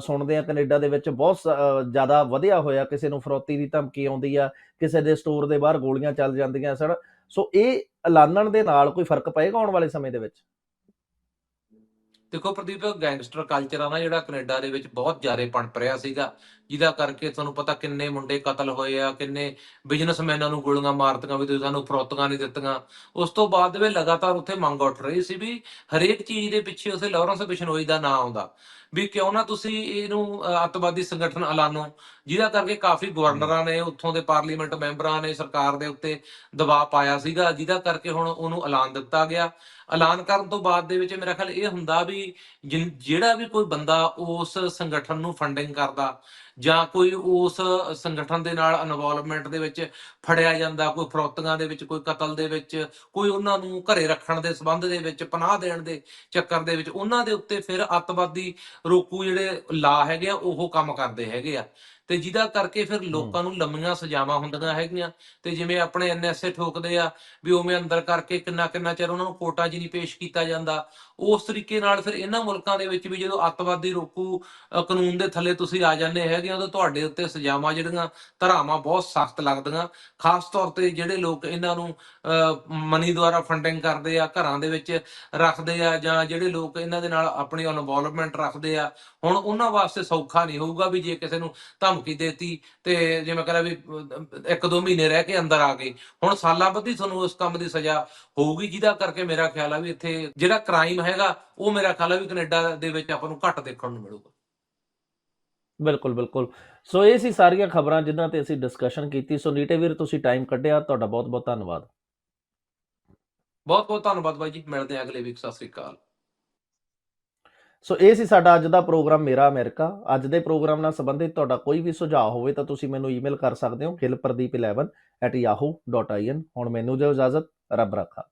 ਸੁਣਦੇ ਆ ਕੈਨੇਡਾ ਦੇ ਵਿੱਚ ਬਹੁਤ ਸ- ਜ਼ਿਆਦਾ ਵਧਿਆ ਹੋਇਆ, ਕਿਸੇ ਨੂੰ ਫਰੋਤੀ ਦੀ ਧਮਕੀ ਆਉਂਦੀ ਆ, ਕਿਸੇ ਦੇ ਸਟੋਰ ਦੇ ਬਾਹਰ ਗੋਲੀਆਂ ਚੱਲ ਜਾਂਦੀਆਂ ਸਰ ਸੋ ਇਹ ਐਲਾਨਣ ਦੇ ਨਾਲ ਕੋਈ ਫ਼ਰਕ ਪਏਗਾ ਆਉਣ ਵਾਲੇ ਸਮੇਂ ਦੇ ਵਿੱਚ? ਦੇਖੋ ਪ੍ਰਦੀਪ ਗੈਂਗਸਟਰ ਕਲਚਰ ਆ ਨਾ ਜਿਹੜਾ ਕੈਨੇਡਾ ਦੇ ਵਿੱਚ ਬਹੁਤ ਜ਼ਿਆਦਾ ਪਣਪ ਰਿਹਾ ਸੀਗਾ। ਜਿਹਦਾ ਕਰਕੇ ਤੁਹਾਨੂੰ ਪਤਾ ਕਿੰਨੇ ਮੁੰਡੇ ਕਤਲ ਹੋਏ ਆ, ਕਿੰਨੇ ਬਿਜ਼ਨਸਮੈਨਾਂ ਨੂੰ ਗੋਲੀਆਂ ਮਾਰਤੀਆਂ ਵੀ ਤੁਸੀਂ ਸਾਨੂੰ ਫਰੋਤੀਆਂ ਨਹੀਂ ਦਿੱਤੀਆਂ। ਉਸ ਤੋਂ ਬਾਅਦ ਦੇ ਲਗਾਤਾਰ ਉੱਥੇ ਮੰਗ ਉੱਠ ਰਹੀ ਸੀ ਵੀ ਹਰੇਕ ਚੀਜ਼ ਦੇ ਪਿੱਛੇ ਉਸੇ ਲਾਰੈਂਸ ਬਿਸ਼ਨੋਈ ਦਾ ਨਾਮ ਆਉਂਦਾ। ਵੀ ਕਿਉਂ ਨਾ ਤੁਸੀਂ ਇਹਨੂੰ ਅੱਤਵਾਦੀ ਸੰਗਠਨ ਐਲਾਨੋ, ਜਿਹਦਾ ਕਰਕੇ ਕਾਫੀ ਗਵਰਨਰਾਂ ਨੇ ਉੱਥੋਂ ਦੇ ਪਾਰਲੀਮੈਂਟ ਮੈਂਬਰਾਂ ਨੇ ਸਰਕਾਰ ਦੇ ਉੱਤੇ ਦਬਾਅ ਪਾਇਆ ਸੀਗਾ, ਜਿਹਦਾ ਕਰਕੇ ਹੁਣ ਉਹਨੂੰ ਐਲਾਨ ਦਿੱਤਾ ਗਿਆ। ਐਲਾਨ ਕਰਨ ਤੋਂ ਬਾਅਦ ਦੇ ਵਿੱਚ ਮੇਰਾ ਖਿਆਲ ਇਹ ਹੁੰਦਾ ਵੀ ਜਿਹੜਾ ਵੀ ਕੋਈ ਬੰਦਾ ਉਸ ਸੰਗਠਨ ਨੂੰ ਫੰਡਿੰਗ ਕਰਦਾ ਜਾਂ ਕੋਈ ਉਸ ਸੰਗਠਨ ਦੇ ਨਾਲ ਇਨਵੋਲਵਮੈਂਟ ਦੇ ਵਿੱਚ ਫੜਿਆ ਜਾਂਦਾ ਕੋਈ ਫਰੋਤੀਆਂ ਦੇ ਵਿੱਚ ਕੋਈ ਕਤਲ ਦੇ ਵਿੱਚ ਕੋਈ ਉਹਨਾਂ ਨੂੰ ਘਰੇ ਰੱਖਣ ਦੇ ਸਬੰਧ ਦੇ ਵਿੱਚ ਪਨਾਹ ਦੇਣ ਦੇ ਚੱਕਰ ਦੇ ਵਿੱਚ ਉਹਨਾਂ ਦੇ ਉੱਤੇ ਫਿਰ ਅੱਤਵਾਦੀ ਰੋਕੂ ਜਿਹੜੇ ਲਾ ਹੈਗੇ ਆ ਉਹ ਕੰਮ ਕਰਦੇ ਹੈਗੇ ਆ। ਤੇ ਜਿਹਦਾ ਕਰਕੇ ਫਿਰ ਲੋਕਾਂ ਨੂੰ ਲੰਮੀਆਂ ਸਜ਼ਾਵਾਂ ਹੁੰਦੀਆਂ ਹੈਗੀਆਂ। ਤੇ ਜਿਵੇਂ ਆਪਣੇ ਐਨਐਸਏ ਠੋਕਦੇ ਆ ਵੀ ਉਵੇਂ ਅੰਦਰ ਕਰਕੇ ਕਿੰਨਾ ਕਿੰਨਾ ਚਿਰ ਉਹਨਾਂ ਨੂੰ ਕੋਟਾ 'ਚ ਨਹੀਂ ਪੇਸ਼ ਕੀਤਾ ਜਾਂਦਾ ਉਸ ਤਰੀਕੇ ਨਾਲ ਫਿਰ ਇਹਨਾਂ ਮੁਲਕਾਂ ਦੇ ਵਿੱਚ ਵੀ ਜਦੋਂ ਅੱਤਵਾਦੀ ਰੋਕੂ ਕਾਨੂੰਨ ਦੇ ਥੱਲੇ ਤੁਸੀਂ ਆ ਜਾਂਦੇ ਹੈਗੇ ਹੋ ਤੁਹਾਡੇ ਉੱਤੇ ਸਜ਼ਾਵਾਂ ਜਿਹੜੀਆਂ ਧਾਰਾਵਾਂ ਬਹੁਤ ਸਖਤ ਲੱਗਦੀਆਂ। ਖਾਸ ਤੌਰ ਤੇ ਜਿਹੜੇ ਲੋਕ ਇਹਨਾਂ ਨੂੰ ਮਨੀ ਦੁਆਰਾ ਫੰਡਿੰਗ ਕਰਦੇ ਆ, ਘਰਾਂ ਦੇ ਵਿੱਚ ਰੱਖਦੇ ਆ ਜਾਂ ਜਿਹੜੇ ਲੋਕ ਇਹਨਾਂ ਦੇ ਨਾਲ ਆਪਣੀ ਇਨਵੋਲਵਮੈਂਟ ਰੱਖਦੇ ਆ, ਹੁਣ ਉਹਨਾਂ ਵਾਸਤੇ ਸੌਖਾ ਨਹੀਂ ਹੋਊਗਾ ਵੀ ਜੇ ਕਿਸੇ ਨੂੰ ਧਮਕੀ ਦੇਤੀ ਤੇ ਜਿਵੇਂ ਕਹਿੰਦਾ ਵੀ ਇੱਕ ਦੋ ਮਹੀਨੇ ਰਹਿ ਕੇ ਅੰਦਰ ਆ ਗਏ। ਹੁਣ ਸਾਲਾਂ ਬੱਧੀ ਤੁਹਾਨੂੰ ਉਸ ਕੰਮ ਦੀ ਸਜ਼ਾ ਹੋਊਗੀ, ਜਿਹਦਾ ਕਰਕੇ ਮੇਰਾ ਖਿਆਲ ਆ ਵੀ ਇੱਥੇ ਜਿਹੜਾ ਕ੍ਰਾਈਮ ਹੈਗਾ ਉਹ ਮੇਰਾ ਖਿਆਲ ਵੀ ਕੈਨੇਡਾ ਦੇ ਵਿੱਚ ਆਪਾਂ ਨੂੰ ਘੱਟ ਦੇਖਣ ਨੂੰ ਮਿਲੂਗਾ। ਬਿਲਕੁਲ ਬਿਲਕੁਲ। ਸੋ ਇਹ ਸੀ ਸਾਰੀਆਂ ਖਬਰਾਂ ਜਿਨ੍ਹਾਂ ਤੇ ਅਸੀਂ ਡਿਸਕਸ਼ਨ ਕੀਤੀ। ਸੋ ਨੀਟੇ ਵੀਰ ਤੁਸੀਂ ਟਾਈਮ ਕੱਢਿਆ। ਤੁਹਾਡਾ ਬਹੁਤ ਬਹੁਤ ਧੰਨਵਾਦ। ਬਹੁਤ ਬਹੁਤ ਧੰਨਵਾਦ ਬਾਈ ਜੀ। ਮਿਲਦੇ ਹਾਂ ਅਗਲੇ ਵੀਕ ਸਤਿ ਸ੍ਰੀ ਅਕਾਲ। ਸੋ ਇਹ ਸੀ ਸਾਡਾ ਅੱਜ ਦਾ ਪ੍ਰੋਗਰਾਮ ਮੇਰਾ ਅਮਰੀਕਾ। ਅੱਜ ਦੇ ਪ੍ਰੋਗਰਾਮ ਨਾਲ ਸੰਬੰਧਿਤ ਤੁਹਾਡਾ ਕੋਈ ਵੀ ਸੁਝਾਅ ਹੋਵੇ ਤਾਂ ਤੁਸੀਂ ਮੈਨੂੰ ਈਮੇਲ ਕਰ ਸਕਦੇ ਹੋ। gilpradeep11@yahoo.in ਹੁਣ ਮੈਨੂੰ ਦਿਓ ਇਜਾਜ਼ਤ। ਰੱਬ ਰੱਖਾ।